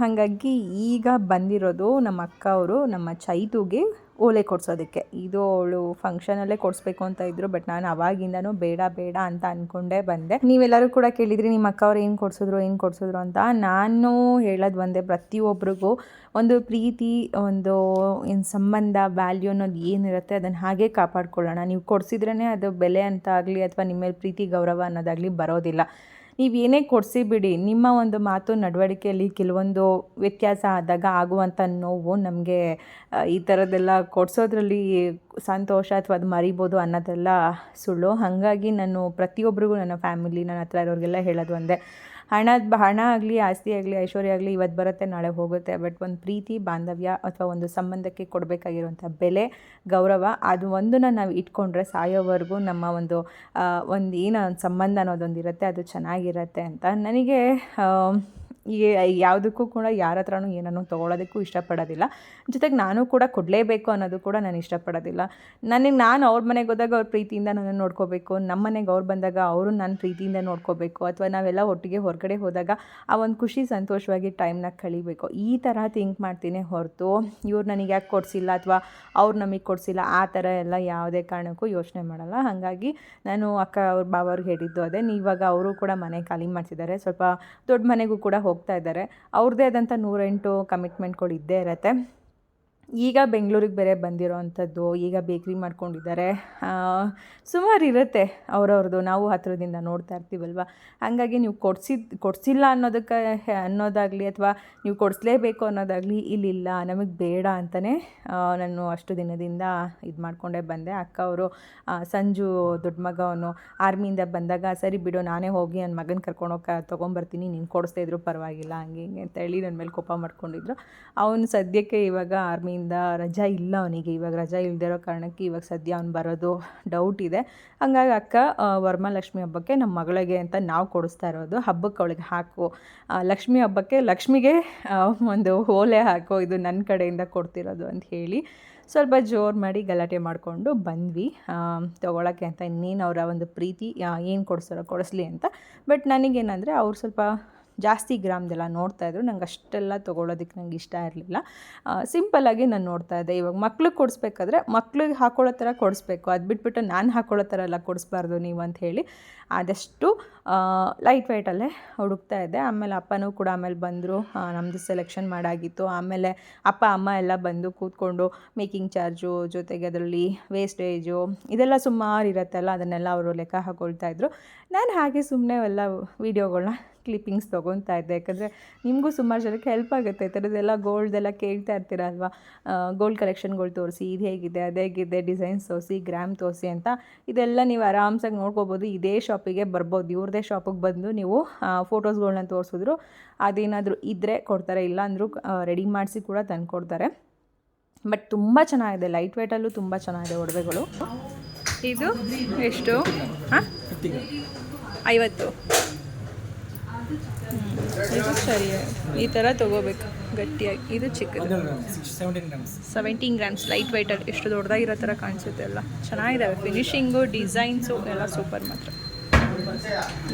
ಹಾಗಾಗಿ ಈಗ ಬಂದಿರೋದು ನಮ್ಮ ಅಕ್ಕ ಅವರು ನಮ್ಮ ಚೈತುಗೆ ಓಲೆ ಕೊಡ್ಸೋದಕ್ಕೆ. ಇದು ಅವಳು ಫಂಕ್ಷನಲ್ಲೇ ಕೊಡಿಸ್ಬೇಕು ಅಂತ ಇದ್ರು ಬಟ್ ನಾನು ಅವಾಗಿಂದನೂ ಬೇಡ ಬೇಡ ಅಂತ ಅಂದ್ಕೊಂಡೇ ಬಂದೆ. ನೀವೆಲ್ಲರೂ ಕೂಡ ಕೇಳಿದ್ರಿ, ನಿಮ್ಮ ಅಕ್ಕ ಅವ್ರು ಏನು ಕೊಡಿಸಿದ್ರು ಏನು ಕೊಡಿಸಿದ್ರು ಅಂತ. ನಾನು ಹೇಳೋದು ಒಂದೇ ಪ್ರತಿಯೊಬ್ಬರಿಗೂ ಒಂದು ಪ್ರೀತಿ, ಒಂದು, ಏನು ಸಂಬಂಧ ವ್ಯಾಲ್ಯೂ ಅನ್ನೋದು ಏನಿರುತ್ತೆ ಅದನ್ನು ಹಾಗೆ ಕಾಪಾಡ್ಕೊಳ್ಳೋಣ. ನೀವು ಕೊಡಿಸಿದ್ರೇ ಅದು ಬೆಲೆ ಅಂತ ಆಗಲಿ ಅಥವಾ ನಿಮ್ಮ ಮೇಲೆ ಪ್ರೀತಿ, ಗೌರವ ಅನ್ನೋದಾಗಲಿ ಬರೋದಿಲ್ಲ. ನೀವು ಏನೇ ಕೊಡಿಸಿ ಬಿಡಿ, ನಿಮ್ಮ ಒಂದು ಮಾತು ನಡವಳಿಕೆಯಲ್ಲಿ ಕೆಲವೊಂದು ವ್ಯತ್ಯಾಸ ಆದಾಗ ಆಗುವಂಥ ನೋವು ನಮಗೆ ಈ ಥರದ್ದೆಲ್ಲ ಕೊಡಿಸೋದ್ರಲ್ಲಿ ಸಂತೋಷ ಅಥವಾ ಅದು ಮರಿಬೋದು ಅನ್ನೋದೆಲ್ಲ ಸುಳ್ಳು. ಹಾಗಾಗಿ ನಾನು ಪ್ರತಿಯೊಬ್ಬರಿಗೂ ನನ್ನ ಫ್ಯಾಮಿಲಿ, ನನ್ನ ಹತ್ರ ಇರೋರಿಗೆಲ್ಲ ಹೇಳೋದು ಒಂದೇ. ಹಣದ ಹಣ ಆಗಲಿ, ಆಸ್ತಿ ಆಗಲಿ, ಐಶ್ವರ್ಯ ಆಗಲಿ ಇವತ್ತು ಬರುತ್ತೆ, ನಾಳೆ ಹೋಗುತ್ತೆ. ಬಟ್ ಒಂದು ಪ್ರೀತಿ, ಬಾಂಧವ್ಯ ಅಥವಾ ಒಂದು ಸಂಬಂಧಕ್ಕೆ ಕೊಡಬೇಕಾಗಿರುವಂಥ ಬೆಲೆ, ಗೌರವ ಅದು ಒಂದನ್ನು ನಾವು ಇಟ್ಕೊಂಡ್ರೆ ಸಾಯೋವರೆಗೂ ನಮ್ಮ ಒಂದು ಒಂದು ಏನು ಒಂದು ಸಂಬಂಧ ಅನ್ನೋದೊಂದು ಇರುತ್ತೆ ಅದು ಚೆನ್ನಾಗಿರುತ್ತೆ ಅಂತ ನನಗೆ ಯಾವುದಕ್ಕೂ ಕೂಡ ಯಾರ ಹತ್ರನೂ ಏನನ್ನು ತೊಗೊಳೋದಕ್ಕೂ ಇಷ್ಟಪಡೋದಿಲ್ಲ. ಜೊತೆಗೆ ನಾನು ಕೂಡ ಕೊಡಲೇಬೇಕು ಅನ್ನೋದು ಕೂಡ ನಾನು ಇಷ್ಟಪಡೋದಿಲ್ಲ. ನನಗೆ ನಾನು ಅವ್ರ ಮನೆಗೆ ಹೋದಾಗ ಅವ್ರ ಪ್ರೀತಿಯಿಂದ ನನ್ನನ್ನು ನೋಡ್ಕೋಬೇಕು. ನಮ್ಮ ಮನೆಗೆ ಅವ್ರು ಬಂದಾಗ ಅವರು ನನ್ನ ಪ್ರೀತಿಯಿಂದ ನೋಡ್ಕೋಬೇಕು. ಅಥವಾ ನಾವೆಲ್ಲ ಒಟ್ಟಿಗೆ ಹೊರಗಡೆ ಹೋದಾಗ ಆ ಒಂದು ಖುಷಿ ಸಂತೋಷವಾಗಿ ಟೈಮ್ನ ಕಳಿಬೇಕು. ಈ ಥರ ಥಿಂಕ್ ಮಾಡ್ತೀನಿ ಹೊರತು ಇವ್ರು ನನಗೆ ಯಾಕೆ ಕೊಡಿಸಿಲ್ಲ ಅಥವಾ ಅವ್ರು ನಮಗೆ ಕೊಡಿಸಿಲ್ಲ ಆ ಥರ ಎಲ್ಲ ಯಾವುದೇ ಕಾರಣಕ್ಕೂ ಯೋಚನೆ ಮಾಡಲ್ಲ. ಹಾಗಾಗಿ ನಾನು ಅಕ್ಕ ಅವ್ರ ಬಾವವ್ರಿಗೆ ಹೇಳಿದ್ದು ಅದೇ. ಇವಾಗ ಅವರು ಕೂಡ ಮನೆ ಖಾಲಿ ಮಾಡ್ತಿದ್ದಾರೆ ಸ್ವಲ್ಪ ದೊಡ್ಡ ಮನೆಗೂ ಕೂಡ ಹೋಗ್ತಾ ಇದ್ದಾರೆ. ಅವ್ರದ್ದೇ ಆದಂಥ ನೂರೆಂಟು ಕಮಿಟ್ಮೆಂಟ್ಗಳು ಇದ್ದೇ ಇರತ್ತೆ. ಈಗ ಬೆಂಗಳೂರಿಗೆ ಬೇರೆ ಬಂದಿರೋ ಅಂಥದ್ದು, ಈಗ ಬೇಕ್ರಿ ಮಾಡ್ಕೊಂಡಿದ್ದಾರೆ. ಸುಮಾರು ಇರುತ್ತೆ ಅವ್ರವ್ರದ್ದು ನಾವು ಹತ್ತಿರದಿಂದ ನೋಡ್ತಾ ಇರ್ತೀವಲ್ವ? ಹಾಗಾಗಿ ನೀವು ಕೊಡ್ಸಿದ್ದು ಕೊಡಿಸಿಲ್ಲ ಅನ್ನೋದಕ್ಕೆ, ಅನ್ನೋದಾಗಲಿ ಅಥವಾ ನೀವು ಕೊಡಿಸ್ಲೇಬೇಕು ಅನ್ನೋದಾಗಲಿ ಇಲ್ಲಿಲ್ಲ. ನಮಗೆ ಬೇಡ ಅಂತಲೇ ನಾನು ಅಷ್ಟು ದಿನದಿಂದ ಇದು ಮಾಡಿಕೊಂಡೇ ಬಂದೆ. ಅಕ್ಕ ಅವರು ಸಂಜು ದೊಡ್ಡ ಮಗ ಅವನು ಆರ್ಮಿಯಿಂದ ಬಂದಾಗ, ಸರಿ ಬಿಡು, ನಾನೇ ಹೋಗಿ ನನ್ನ ಮಗನ ಕರ್ಕೊಂಡೋಗಿ ತೊಗೊಂಬರ್ತೀನಿ, ನೀನು ಕೊಡಿಸ್ತಾ ಇದ್ರು ಪರವಾಗಿಲ್ಲ, ಹಂಗೆ ಹಿಂಗೆ ಅಂತ ಹೇಳಿ ನನ್ನ ಮೇಲೆ ಕೋಪ ಮಾಡ್ಕೊಂಡಿದ್ರು. ಅವನು ಸದ್ಯಕ್ಕೆ ಇವಾಗ ಆರ್ಮಿಯಿಂದ ರಜಾ ಇಲ್ಲ ಅವನಿಗೆ. ಇವಾಗ ರಜಾ ಇಲ್ದಿರೋ ಕಾರಣಕ್ಕೆ ಇವಾಗ ಸದ್ಯ ಅವ್ನು ಬರೋದು ಡೌಟ್ ಇದೆ. ಹಂಗಾಗಿ ಅಕ್ಕ ವರಮಹಾಲಕ್ಷ್ಮಿ ಹಬ್ಬಕ್ಕೆ ನಮ್ಮ ಮಗಳಿಗೆ ಅಂತ ನಾವು ಕೊಡಿಸ್ತಾ ಇರೋದು. ಹಬ್ಬಕ್ಕೆ ಅವಳಿಗೆ ಹಾಕು. ಲಕ್ಷ್ಮಿ ಹಬ್ಬಕ್ಕೆ ಲಕ್ಷ್ಮಿಗೆ ಒಂದು ಓಲೆ ಹಾಕು ಇದು ನನ್ನ ಕಡೆಯಿಂದ ಕೊಡ್ತಿರೋದು ಅಂತ ಹೇಳಿ ಸ್ವಲ್ಪ ಜೋರು ಮಾಡಿ ಗಲಾಟೆ ಮಾಡಿಕೊಂಡು ಬಂದ್ವಿ. ತೊಗೊಳಕ್ಕೆ ಅಂತ ಇನ್ನೇನು ಅವರ ಒಂದು ಪ್ರೀತಿ ಏನು ಕೊಡಿಸ್ತಾರೋ ಕೊಡಿಸ್ಲಿ ಅಂತ. ಬಟ್ ನನಗೇನಂದರೆ ಅವ್ರು ಸ್ವಲ್ಪ ಜಾಸ್ತಿ ಗ್ರಾಮ್ದೆಲ್ಲ ನೋಡ್ತಾ ಇದ್ರು. ನಂಗೆ ಅಷ್ಟೆಲ್ಲ ತೊಗೊಳೋದಕ್ಕೆ ನಂಗೆ ಇಷ್ಟ ಇರಲಿಲ್ಲ. ಸಿಂಪಲ್ಲಾಗಿ ನಾನು ನೋಡ್ತಾ ಇದ್ದೆ. ಇವಾಗ ಮಕ್ಳಿಗೆ ಕೊಡಿಸ್ಬೇಕಾದ್ರೆ ಮಕ್ಳಿಗೆ ಹಾಕೊಳ್ಳೋ ಥರ ಕೊಡಿಸ್ಬೇಕು. ಅದು ಬಿಟ್ಬಿಟ್ಟು ನಾನು ಹಾಕೊಳ್ಳೋ ಥರ ಎಲ್ಲ ಕೊಡಿಸ್ಬಾರ್ದು ನೀವು ಅಂತ ಹೇಳಿ. ಆದಷ್ಟು ಲೈಟ್ ವೈಟಲ್ಲೇ ಹುಡುಕ್ತಾ ಇದ್ದೆ. ಆಮೇಲೆ ಅಪ್ಪನೂ ಕೂಡ ಆಮೇಲೆ ಬಂದರು. ನಮ್ಮದು ಸೆಲೆಕ್ಷನ್ ಮಾಡಾಗಿತ್ತು. ಆಮೇಲೆ ಅಪ್ಪ, ಅಮ್ಮ ಎಲ್ಲ ಬಂದು ಕೂತ್ಕೊಂಡು ಮೇಕಿಂಗ್ ಚಾರ್ಜು ಜೊತೆಗೆ ಅದರಲ್ಲಿ ವೇಸ್ಟೇಜು ಇದೆಲ್ಲ ಸುಮಾರು ಇರುತ್ತಲ್ಲ, ಅದನ್ನೆಲ್ಲ ಅವರು ಲೆಕ್ಕ ಹಾಕೊಳ್ತಾ ಇದ್ರು. ನಾನು ಹಾಗೆ ಸುಮ್ಮನೆ ಎಲ್ಲ ವೀಡಿಯೋಗಳನ್ನ ಕ್ಲಿಪ್ಪಿಂಗ್ಸ್ ತೊಗೊತಾ ಇದ್ದೆ. ಯಾಕಂದರೆ ನಿಮಗೂ ಸುಮಾರು ಜನಕ್ಕೆ ಹೆಲ್ಪ್ ಆಗುತ್ತೆ. ಈ ಥರದ್ದೆಲ್ಲ ಗೋಲ್ಡೆಲ್ಲ ಕೇಳ್ತಾ ಇರ್ತೀರ ಅಲ್ವಾ ಗೋಲ್ಡ್ ಕಲೆಕ್ಷನ್ಗಳು ತೋರಿಸಿ, ಇದು ಹೇಗಿದೆ, ಅದು ಹೇಗಿದೆ ಡಿಸೈನ್ಸ್ ತೋರಿಸಿ ಗ್ರಾಮ್ ತೋರಿಸಿ ಅಂತ ಇದೆಲ್ಲ ನೀವು ಆರಾಮ್ಸಾಗಿ ನೋಡ್ಕೋಬೋದು. ಇದೇ ಶಾಪಿಗೆ ಬರ್ಬೋದು. ಇವ್ರದೇ ಶಾಪಿಗೆ ಬಂದು ನೀವು ಫೋಟೋಸ್ಗಳನ್ನ ತೋರಿಸಿದ್ರು, ಅದೇನಾದರೂ ಇದ್ದರೆ ಕೊಡ್ತಾರೆ. ಇಲ್ಲ ಅಂದರೂ ರೆಡಿ ಮಾಡಿಸಿ ಕೂಡ ತಂದು ಕೊಡ್ತಾರೆ ಬಟ್ ತುಂಬ ಚೆನ್ನಾಗಿದೆ. ಲೈಟ್ ವೆಯ್ಟಲ್ಲೂ ತುಂಬ ಚೆನ್ನಾಗಿದೆ ಒಡವೆಗಳು. ಇದು ಎಷ್ಟು? ಹಾಂ? ಐವತ್ತು. ಇದು ಸರಿ ಈ ಥರ ತೊಗೋಬೇಕು ಗಟ್ಟಿಯಾಗಿ. ಇದು ಚಿಕ್ಕದು. ಸೆವೆಂಟೀನ್ ಗ್ರಾಮ್ಸ್ ಲೈಟ್ ವೈಟಲ್ಲಿ ಎಷ್ಟು ದೊಡ್ಡದಾಗಿರೋ ಥರ ಕಾಣಿಸುತ್ತೆ ಎಲ್ಲ. ಚೆನ್ನಾಗಿದ್ದಾವೆ ಫಿನಿಶಿಂಗು ಡಿಸೈನ್ಸು ಎಲ್ಲ ಸೂಪರ್ ಮಾತ್ರ.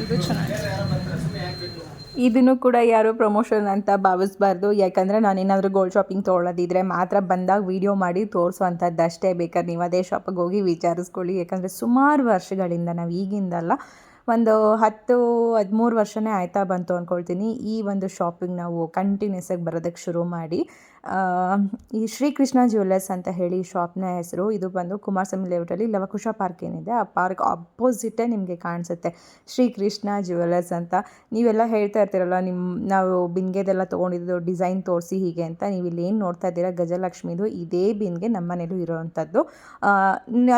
ಇದು ಚೆನ್ನಾಗಿದೆ. ಇದನ್ನು ಕೂಡ ಯಾರು ಪ್ರಮೋಷನ್ ಅಂತ ಭಾವಿಸ್ಬಾರ್ದು. ಯಾಕಂದರೆ ನಾನೇನಾದರೂ ಗೋಲ್ಡ್ ಶಾಪಿಂಗ್ ತೊಗೊಳ್ಳೋದಿದ್ರೆ ಮಾತ್ರ ಬಂದಾಗ ವೀಡಿಯೋ ಮಾಡಿ ತೋರಿಸುವಂಥದ್ದು ಅಷ್ಟೇ ಬೇಕಾದ್ರೆ. ನೀವು ಅದೇ ಶಾಪಿಗೆ ಹೋಗಿ ವಿಚಾರಿಸ್ಕೊಳ್ಳಿ. ಯಾಕಂದರೆ ಸುಮಾರು ವರ್ಷಗಳಿಂದ ನಾವು ಈಗಿಂದಲ್ಲ ಒಂದು ಹತ್ತು, ಹದಿಮೂರು ವರ್ಷನೇ ಆಯ್ತಾ ಬಂತು ಅಂದ್ಕೊಳ್ತೀನಿ ಈ ಒಂದು ಶಾಪಿಂಗ್ ನಾವು ಕಂಟಿನ್ಯೂಸ್ ಆಗಿ ಬರೋದಕ್ಕೆ ಶುರು ಮಾಡಿ. ಈ ಶ್ರೀಕೃಷ್ಣ ಜ್ಯುವೆಲ್ಲರ್ಸ್ ಅಂತ ಹೇಳಿ ಶಾಪ್ನ ಹೆಸರು, ಇದು ಬಂದು ಕುಮಾರಸ್ವಾಮಿ ಲೇಔಟಲ್ಲಿ ಲವಕುಶ ಪಾರ್ಕ್ ಏನಿದೆ, ಆ ಪಾರ್ಕ್ ಅಪೋಸಿಟೇ ನಿಮಗೆ ಕಾಣಿಸುತ್ತೆ. ಶ್ರೀಕೃಷ್ಣ ಜ್ಯುವೆಲ್ಲರ್ಸ್ ಅಂತ. ನೀವೆಲ್ಲ ಹೇಳ್ತಾ ಇರ್ತೀರಲ್ಲ ನಿಮ್ಮ ನಾವು ಬಿನ್ಗೆದೆಲ್ಲ ತೊಗೊಂಡಿದ್ದು ಡಿಸೈನ್ ತೋರಿಸಿ ಹೀಗೆ ಅಂತ. ನೀವು ಇಲ್ಲಿ ಏನು ನೋಡ್ತಾ ಇದ್ದೀರಾ, ಗಜಲಕ್ಷ್ಮಿದು ಇದೇ ಬಿನ್ಗೆ ನಮ್ಮ ಮನೇಲೂ ಇರೋವಂಥದ್ದು.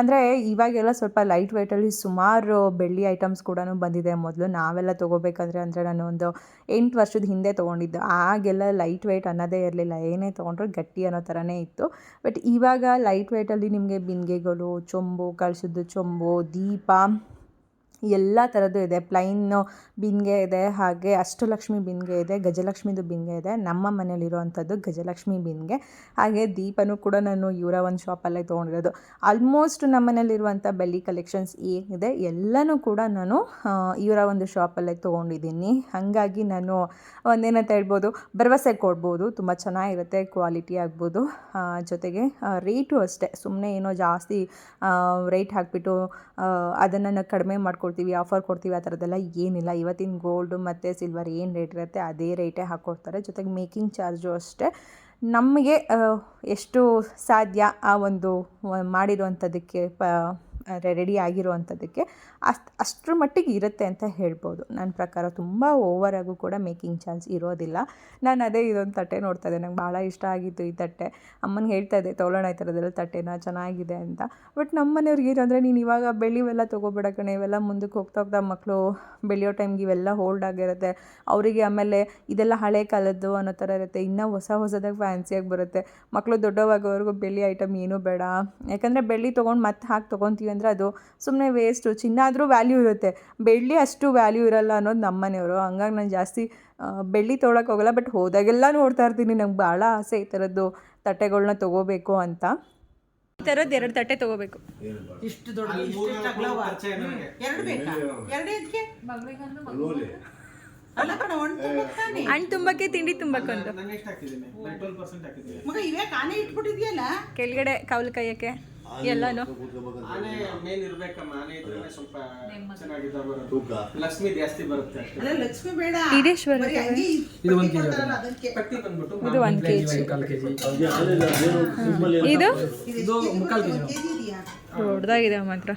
ಅಂದರೆ ಇವಾಗೆಲ್ಲ ಸ್ವಲ್ಪ ಲೈಟ್ ವೆಯ್ಟಲ್ಲಿ ಸುಮಾರು ಬೆಳ್ಳಿ ಐಟಮ್ಸ್ ಕೂಡ ಬಂದಿದೆ ಮೊದಲು. ನಾವೆಲ್ಲ ತೊಗೋಬೇಕಂದ್ರೆ ಅಂದರೆ ನಾನು ಒಂದು ಎಂಟು ವರ್ಷದ ಹಿಂದೆ ತೊಗೊಂಡಿದ್ದು. ಆಗೆಲ್ಲ ಲೈಟ್ ವೆಯ್ಟ್ ಅನ್ನೋದೇ ಇರಲಿಲ್ಲ. ಏನೇ ತೊಗೊಂಡ್ರು ಗಟ್ಟಿ ಅನ್ನೋ ಥರನೇ ಇತ್ತು. ಬಟ್ ಇವಾಗ ಲೈಟ್ ವೆಯ್ಟಲ್ಲಿ ನಿಮಗೆ ಬಿಂದಿಗೆಗಳು, ಚೊಂಬು, ಕಳಿಸಿದ್ದು ಚೊಂಬು, ದೀಪ ಎಲ್ಲ ಥರದ್ದು ಇದೆ. ಪ್ಲೈನ್ ಬಿಂದಿಗೆ ಇದೆ, ಹಾಗೆ ಅಷ್ಟಲಕ್ಷ್ಮಿ ಬಿಂದಿಗೆ ಇದೆ, ಗಜಲಕ್ಷ್ಮಿದು ಬಿಂದಿಗೆ ಇದೆ. ನಮ್ಮ ಮನೇಲಿರುವಂಥದ್ದು ಗಜಲಕ್ಷ್ಮಿ ಬಿಂದಿಗೆ ಹಾಗೆ ದೀಪನೂ ಕೂಡ ನಾನು ಇವರ ಒಂದು ಶಾಪಲ್ಲೇ ತೊಗೊಂಡಿರೋದು. ಆಲ್ಮೋಸ್ಟ್ ನಮ್ಮ ಮನೇಲಿರುವಂಥ ಬೆಳ್ಳಿ ಕಲೆಕ್ಷನ್ಸ್ ಏನಿದೆ, ಎಲ್ಲನೂ ಕೂಡ ನಾನು ಇವರ ಒಂದು ಶಾಪಲ್ಲೇ ತೊಗೊಂಡಿದ್ದೀನಿ. ಹಾಗಾಗಿ ನಾನು ಒಂದೇನಂತ ಹೇಳ್ಬೋದು, ಭರವಸೆ ಕೊಡ್ಬೋದು. ತುಂಬ ಚೆನ್ನಾಗಿರುತ್ತೆ, ಕ್ವಾಲಿಟಿ ಆಗ್ಬೋದು. ಜೊತೆಗೆ ರೇಟು ಅಷ್ಟೇ. ಸುಮ್ಮನೆ ಏನೋ ಜಾಸ್ತಿ ರೇಟ್ ಹಾಕಿಬಿಟ್ಟು ಅದನ್ನು ಕಡಿಮೆ ಕಡಿಮೆ ಮಾಡ್ಕೊಡ್ತೀವಿ ಆಫರ್ ಕೊಡ್ತೀವಿ, ಆ ಥರದ್ದೆಲ್ಲ ಏನಿಲ್ಲ. ಇವತ್ತಿನ ಗೋಲ್ಡು ಮತ್ತು ಸಿಲ್ವರ್ ಏನು ರೇಟ್ ಇರುತ್ತೆ ಅದೇ ರೇಟೇ ಹಾಕ್ಕೊಡ್ತಾರೆ ಜೊತೆಗೆ ಮೇಕಿಂಗ್ ಚಾರ್ಜು ಅಷ್ಟೇ. ನಮಗೆ ಎಷ್ಟು ಸಾಧ್ಯ ಆ ಒಂದು ಮಾಡಿರುವಂಥದ್ದಕ್ಕೆ, ಪ ರೆಡಿ ಆಗಿರುವಂಥದ್ದಕ್ಕೆ ಅಷ್ಟು, ಅಷ್ಟರ ಮಟ್ಟಿಗೆ ಇರುತ್ತೆ ಅಂತ ಹೇಳ್ಬೋದು. ನನ್ನ ಪ್ರಕಾರ ತುಂಬ ಓವರಾಗೂ ಕೂಡ ಮೇಕಿಂಗ್ ಚಾನ್ಸ್ ಇರೋದಿಲ್ಲ. ನಾನು ಅದೇ ಇದೊಂದು ತಟ್ಟೆ ನೋಡ್ತಾ ಇದ್ದೆ. ನಂಗೆ ಭಾಳ ಇಷ್ಟ ಆಗಿತ್ತು ಈ ತಟ್ಟೆ. ಅಮ್ಮನಿಗೆ ಹೇಳ್ತಾ ಇದ್ದೆ ತೊಗೊಳ್ಳೋಣ ಈ ಥರದ್ದೆಲ್ಲ ತಟ್ಟೆನ ಚೆನ್ನಾಗಿದೆ ಅಂತ. ಬಟ್ ನಮ್ಮ ಮನೆಯವ್ರಿಗೆ ಏನಂದರೆ, ನೀನು ಇವಾಗ ಬೆಳ್ಳಿವೆಲ್ಲ ತೊಗೊಬೇಡ ಕಣೆ, ಇವೆಲ್ಲ ಮುಂದಕ್ಕೆ ಹೋಗ್ತಾ ಹೋಗ್ತಾ ಮಕ್ಕಳು ಬೆಳೆಯೋ ಟೈಮ್ಗೆ ಇವೆಲ್ಲ ಹೋಲ್ಡ್ ಆಗಿರುತ್ತೆ. ಅವರಿಗೆ ಆಮೇಲೆ ಇದೆಲ್ಲ ಹಳೆ ಕಾಲದ್ದು ಅನ್ನೋ ಥರ ಇರುತ್ತೆ. ಇನ್ನೂ ಹೊಸ ಹೊಸದಾಗಿ ಫ್ಯಾನ್ಸಿಯಾಗಿ ಬರುತ್ತೆ. ಮಕ್ಕಳು ದೊಡ್ಡವಾಗೋವರೆಗೂ ಬೆಳ್ಳಿ ಐಟಮ್ ಏನೂ ಬೇಡ. ಯಾಕಂದರೆ ಬೆಳ್ಳಿ ತೊಗೊಂಡು ಮತ್ತೆ ಹಾಕಿ ತೊಗೊತೀವಿ ಅಂದರೆ ಅದು ಸುಮ್ಮನೆ ವೇಸ್ಟು ಚಿನ್ನ ಆದರೂ ವ್ಯಾಲ್ಯೂ ಇರುತ್ತೆ. ಬೆಳ್ಳಿ ಅಷ್ಟು ವ್ಯಾಲ್ಯೂ ಇರಲ್ಲ ಅನ್ನೋದು ನಮ್ಮ ಮನೆಯವರು. ಹಂಗಾಗಿ ನಾನು ಜಾಸ್ತಿ ಬೆಳ್ಳಿ ತೊಗೊಳಕ್ಕೆ ಹೋಗಲ್ಲ ಬಟ್ ಹೋದಾಗೆಲ್ಲ ನೋಡ್ತಾ ಇರ್ತೀನಿ. ನಂಗೆ ಭಾಳ ಆಸೆ ಈ ಥರದ್ದು ತಟ್ಟೆಗಳನ್ನ ತೊಗೋಬೇಕು ಅಂತ. ಈ ಥರದ್ದು ಎರಡು ತಟ್ಟೆ ತೊಗೋಬೇಕು. ಇಷ್ಟು ದೊಡ್ಡ ಇಷ್ಟು ಎರಡು ಬೇಕಾ? ಎರಡೇ ಇದಕ್ಕೆ? ಅಲ್ಲ ಕಣ ಒಂದು ತಾನೆ? ಹಣ್ಣು ತುಂಬಕ್ಕೆ ತಿಂಡಿ ಮಗ ಇವೇ ಕಾನೇ ಇಟ್ಬಿಟ್ಟಿದ್ಯಲ್ಲ? ಕೆಳಗಡೆ ಕೌಲು ಕೈಯಕ್ಕೆ. ಎಲ್ಲನೂ. ಆನೆ ಮೇನ್ ಇರ್ಬೇಕಮ್ಮ. ಆನೆ ಇದ್ರೆ ಸ್ವಲ್ಪ ಚೆನ್ನಾಗಿದ್ದ ಬರುತ್ತೆ. ಲಕ್ಷ್ಮಿ ಜಾಸ್ತಿ ಬರುತ್ತೆ ಅಷ್ಟೇ. ಅಲ್ಲ ಲಕ್ಷ್ಮಿ ಬೇಡ. ಈಡೇಶ್ವರ ಬರೀ ಹಂಗೆ ಈ ಇದು ಒಂದು ಕೆಜಿ ಅದಕ್ಕೆ. ಪಟ್ಟಿ ಬಂದ್ಬಿಟ್ಟು ಇದು ಒಂದು ಇದು? ಇದು ಮುಕ್ಕಾಲು ಕೆಜಿ ದೊಡ್ಡದಾಗಿದೆ ಮಾತ್ರ.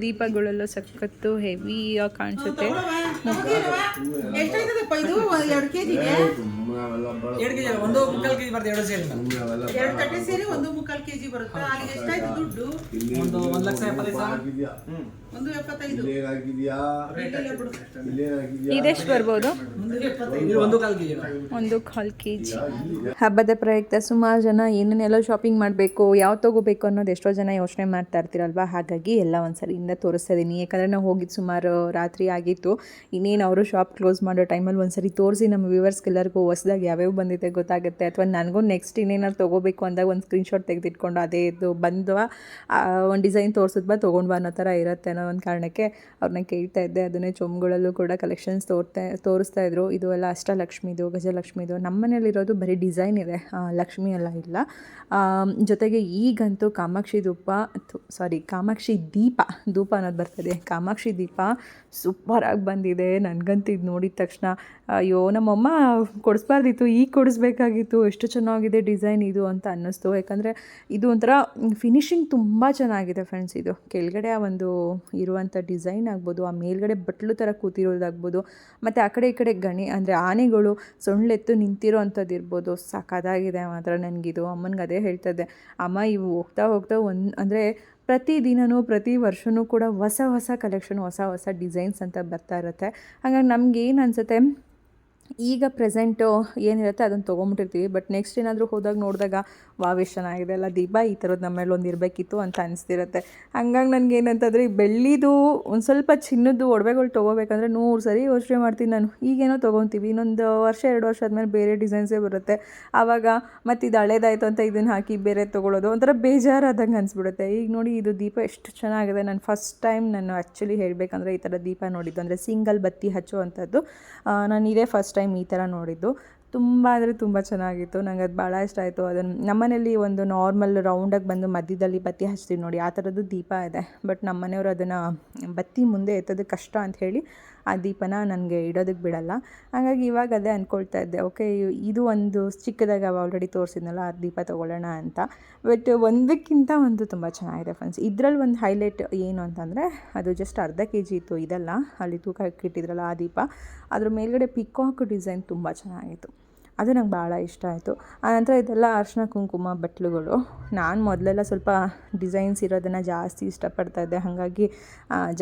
ದೀಪಗಳೆಲ್ಲ ಸಖತ್ತು ಹೆವಿಯಾಗಿ ಕಾಣಿಸುತ್ತೆ. ಒಂದು ಕಾಲ್ ಕೆ ಜಿ ಬರ್ತದೆ ಎರಡು ಸೇರಿ ಎರಡು ತಟ್ಟೆ ಸೇರಿ ಒಂದು ಮುಕ್ಕಾಲು ಕೆಜಿ ಬರುತ್ತೆ. ಅಲ್ಲಿಗೆ ಎಷ್ಟಾಯ್ತು ದುಡ್ಡು? ಒಂದು ಒಂದು ಲಕ್ಷ ಎಪ್ಪತ್ತೈದು ಸಾವಿರ. ಒಂದು ಎಪ್ಪತ್ತೈದು. ಇದೆಷ್ಟು ಬರ್ಬೋದು? ಒಂದು ಕಾಲು ಕೆ ಜಿ ಒಂದು ಕಾಲು ಹಬ್ಬದ ಪ್ರಯುಕ್ತ ಸುಮಾರು ಜನ ಏನೇನೆಲ್ಲ ಶಾಪಿಂಗ್ ಮಾಡಬೇಕು ಯಾವ ತಗೋಬೇಕು ಅನ್ನೋದು ಎಷ್ಟೋ ಜನ ಯೋಚನೆ ಮಾಡ್ತಾ ಇರ್ತೀರಲ್ವಾ? ಹಾಗಾಗಿ ಎಲ್ಲ ಒಂದ್ಸರಿ ಇಂದ ತೋರಿಸ್ತಾ ಇದ್ದೀನಿ ಯಾಕಂದ್ರೆ ನಾವು ಹೋಗಿದ್ದು ಸುಮಾರು ರಾತ್ರಿ ಆಗಿತ್ತು. ಇನ್ನೇನು ಅವರು ಶಾಪ್ ಕ್ಲೋಸ್ ಮಾಡೋ ಟೈಮಲ್ಲಿ ಒಂದ್ಸರಿ ತೋರಿಸಿ ನಮ್ಮ ವ್ಯೂವರ್ಸ್ಗೆಲ್ಲರಿಗೂ ಹೊಸದಾಗಿ ಯಾವ್ಯಾವ ಬಂದಿದೆ ಗೊತ್ತಾಗುತ್ತೆ? ಅಥವಾ ನನಗೂ ನೆಕ್ಸ್ಟ್ ಇನ್ನೇನಾದ್ರು ತೊಗೋಬೇಕು ಅಂದಾಗ ಒಂದು ಸ್ಕ್ರೀನ್ಶಾಟ್ ತೆಗೆದಿಟ್ಕೊಂಡು ಅದೇ ಇದು ಬಂದು ಒಂದು ಡಿಸೈನ್ ತೋರಿಸಿದ್ಬಾ ತೊಗೊಂಡು ಬಾ ಅನ್ನೋ ಥರ ಇರುತ್ತೆ ಅನ್ನೋ ಒಂದು ಕಾರಣಕ್ಕೆ ಅವ್ರನ್ನ ಕೇಳ್ತಾ ಇದ್ದೆ. ಅದನ್ನೇ ಚೊಂಬುಗಳಲ್ಲೂ ಕೂಡ ಕಲೆಕ್ಷನ್ಸ್ ತೋರ್ತಾ, ತೋರಿಸ್ತಾ ಇದ್ರು. ಇದು ಎಲ್ಲ ಅಷ್ಟಲಕ್ಷ್ಮಿದು ಗಜಲಕ್ಷ್ಮಿದು ನಮ್ಮ ಮನೇಲಿರೋದು ಬರೀ ಡಿಸೈನ್ ಇದೆ. ಲಕ್ಷ್ಮಿ ಎಲ್ಲ ಇಲ್ಲ. ಜೊತೆಗೆ ಈಗಂತೂ ಕಾಮಾಕ್ಷಿ ಧೂಪ ಸಾರಿ ಕಾಮಾಕ್ಷಿ ದೀಪ, ಧೂಪ ಅನ್ನೋದು ಬರ್ತದೆ ಕಾಮಾಕ್ಷಿ ದೀಪ ಸೂಪರಾಗಿ ಬಂದಿದೆ. ನನಗಂತೂ ಇದು ನೋಡಿದ ತಕ್ಷಣ. ಅಯ್ಯೋ, ನಮ್ಮಮ್ಮ ಕೊಡಿಸ್ಬಾರ್ದಿತ್ತು ಈಗ ಕೊಡಿಸ್ಬೇಕಾಗಿತ್ತು, ಎಷ್ಟು ಚೆನ್ನಾಗಿದೆ ಡಿಸೈನ್ ಇದು ಅಂತ ಅನ್ನಿಸ್ತು. ಯಾಕಂದರೆ ಇದು ಒಂಥರ ಫಿನಿಶಿಂಗ್ ತುಂಬ ಚೆನ್ನಾಗಿದೆ ಫ್ರೆಂಡ್ಸ್ ಇದು. ಕೆಳಗಡೆ ಆ ಒಂದು ಇರುವಂಥ ಡಿಸೈನ್ ಆಗ್ಬೋದು, ಆ ಮೇಲ್ಗಡೆ ಬಟ್ಲು ಥರ ಕೂತಿರೋದಾಗ್ಬೋದು, ಮತ್ತು ಆ ಕಡೆ ಈ ಕಡೆ ಗಣಿ, ಅಂದರೆ ಆನೆಗಳು ಸೊಳ್ಳೆತ್ತು ನಿಂತಿರೋ ಅಂಥದ್ದು ಇರ್ಬೋದು ಸಖತ್ತಾಗಿದೆ ಮಾತ್ರ ನನಗಿದು ಅಮ್ಮನಿಗೆ ಅದೇ ಹೇಳ್ತಾ ಇದ್ದೆ, ಅಮ್ಮ, ಇವು ಹೋಗ್ತಾ ಹೋಗ್ತಾ ಒಂದು, ಅಂದರೆ ಪ್ರತಿ ದಿನವೂ ಪ್ರತಿ ವರ್ಷವೂ ಕೂಡ ಹೊಸ ಹೊಸ ಕಲೆಕ್ಷನ್ ಹೊಸ ಹೊಸ ಡಿಸೈನ್ಸ್ ಅಂತ ಬರ್ತಾ ಇರುತ್ತೆ. ಹಾಗಾಗಿ ನಮ್ಗೆ ಏನು ಅನಿಸುತ್ತೆ ಈಗ ಪ್ರೆಸೆಂಟು ಏನಿರುತ್ತೆ ಅದನ್ನು ತೊಗೊಂಬಿಟ್ಟಿರ್ತೀವಿ. ಬಟ್ ನೆಕ್ಸ್ಟ್ ಏನಾದರೂ ಹೋದಾಗ ನೋಡಿದಾಗ, ವಾವ್, ಎಷ್ಟು ಚೆನ್ನಾಗಿದೆ ಅಲ್ಲ ದೀಪ, ಈ ಥರದ್ದು ನಮ್ಮಲ್ಲಿ ಒಂದು ಇರಬೇಕಿತ್ತು ಅಂತ ಅನಿಸ್ತಿರುತ್ತೆ. ಹಂಗಾಗಿ ನನಗೆ ಏನಂತಂದರೆ ಈ ಬೆಳ್ಳಿದು ಒಂದು ಸ್ವಲ್ಪ ಚಿನ್ನದ್ದು ಒಡವೆಗಳು ತೊಗೋಬೇಕಂದ್ರೆ ನೂರು ಸರಿ ಯೋಚನೆ ಮಾಡ್ತೀನಿ ನಾನು. ಈಗೇನೋ ತೊಗೊತೀವಿ. ಇನ್ನೊಂದು ವರ್ಷ, ಎರಡು ವರ್ಷ ಆದಮೇಲೆ ಬೇರೆ ಡಿಸೈನ್ಸೇ ಬರುತ್ತೆ. ಆವಾಗ ಮತ್ತು ಇದು ಹಳೇದಾಯಿತು ಅಂತ ಇದನ್ನು ಹಾಕಿ ಬೇರೆ ತೊಗೊಳ್ಳೋದು ಒಂಥರ ಬೇಜಾರಾದಂಗೆ ಅನಿಸ್ಬಿಡುತ್ತೆ. ಈಗ ನೋಡಿ, ಇದು ದೀಪ ಎಷ್ಟು ಚೆನ್ನಾಗಿದೆ. ನಾನು ಫಸ್ಟ್ ಟೈಮ್ ನಾನು ಆ್ಯಕ್ಚುಲಿ ಹೇಳಬೇಕಂದ್ರೆ ಈ ಥರ ದೀಪ ನೋಡಿದ್ದು. ಅಂದರೆ ಸಿಂಗಲ್ ಬತ್ತಿ ಹಚ್ಚುವಂಥದ್ದು ನಾನು ಇದೇ ಫಸ್ಟ್ ಟೈಮ್ ಈ ಥರ ನೋಡಿದ್ದು. ತುಂಬ ಅಂದರೆ ತುಂಬ ಚೆನ್ನಾಗಿತ್ತು. ನಂಗೆ ಅದು ಭಾಳ ಇಷ್ಟ ಆಯಿತು. ಅದನ್ನು ನಮ್ಮನೇಲಿ ಒಂದು ನಾರ್ಮಲ್ ರೌಂಡಾಗಿ ಬಂದು ಮಧ್ಯದಲ್ಲಿ ಬತ್ತಿ ಹಚ್ತೀವಿ ನೋಡಿ, ಆ ಥರದ್ದು ದೀಪ ಇದೆ. ಬಟ್ ನಮ್ಮ ಮನೆಯವರು ಅದನ್ನು ಬತ್ತಿ ಮುಂದೆ ಎತ್ತೋದು ಕಷ್ಟ ಅಂತ ಹೇಳಿ ಆ ದೀಪನ ನನಗೆ ಇಡೋದಕ್ಕೆ ಬಿಡಲ್ಲ. ಹಾಗಾಗಿ ಇವಾಗ ಅದೇ ಅಂದ್ಕೊಳ್ತಾ ಇದ್ದೆ, ಓಕೆ, ಇದು ಒಂದು ಚಿಕ್ಕದಾಗ ಆಲ್ರೆಡಿ ತೋರಿಸಿದ್ನಲ್ಲ, ಆ ದೀಪ ತೊಗೊಳ್ಳೋಣ ಅಂತ. ಬಟ್ ಒಂದಕ್ಕಿಂತ ಒಂದು ತುಂಬ ಚೆನ್ನಾಗಿದೆ ಫ್ರೆಂಡ್ಸ್ ಇದರಲ್ಲಿ ಒಂದು ಹೈಲೈಟ್ ಏನು ಅಂತಂದರೆ, ಅದು ಜಸ್ಟ್ ಅರ್ಧ ಕೆ ಜಿ ಇತ್ತು, ಇದೆಲ್ಲ. ಅಲ್ಲಿ ತೂಕ ಇಟ್ಟಿದ್ರಲ್ಲ ಆ ದೀಪ. ಅದ್ರ ಮೇಲ್ಗಡೆ ಪಿಕಾಕ್ ಡಿಸೈನ್ ತುಂಬ ಚೆನ್ನಾಗಿತ್ತು. ಅದು ನಂಗೆ ಭಾಳ ಇಷ್ಟ ಆಯಿತು. ಆನಂತರ ಇದೆಲ್ಲ ಅರಿಶಿನ ಕುಂಕುಮ ಬಟ್ಲುಗಳು. ನಾನು ಮೊದಲೆಲ್ಲ ಸ್ವಲ್ಪ ಡಿಸೈನ್ಸ್ ಇರೋದನ್ನು ಜಾಸ್ತಿ ಇಷ್ಟಪಡ್ತಾ ಇದ್ದೆ. ಹಾಗಾಗಿ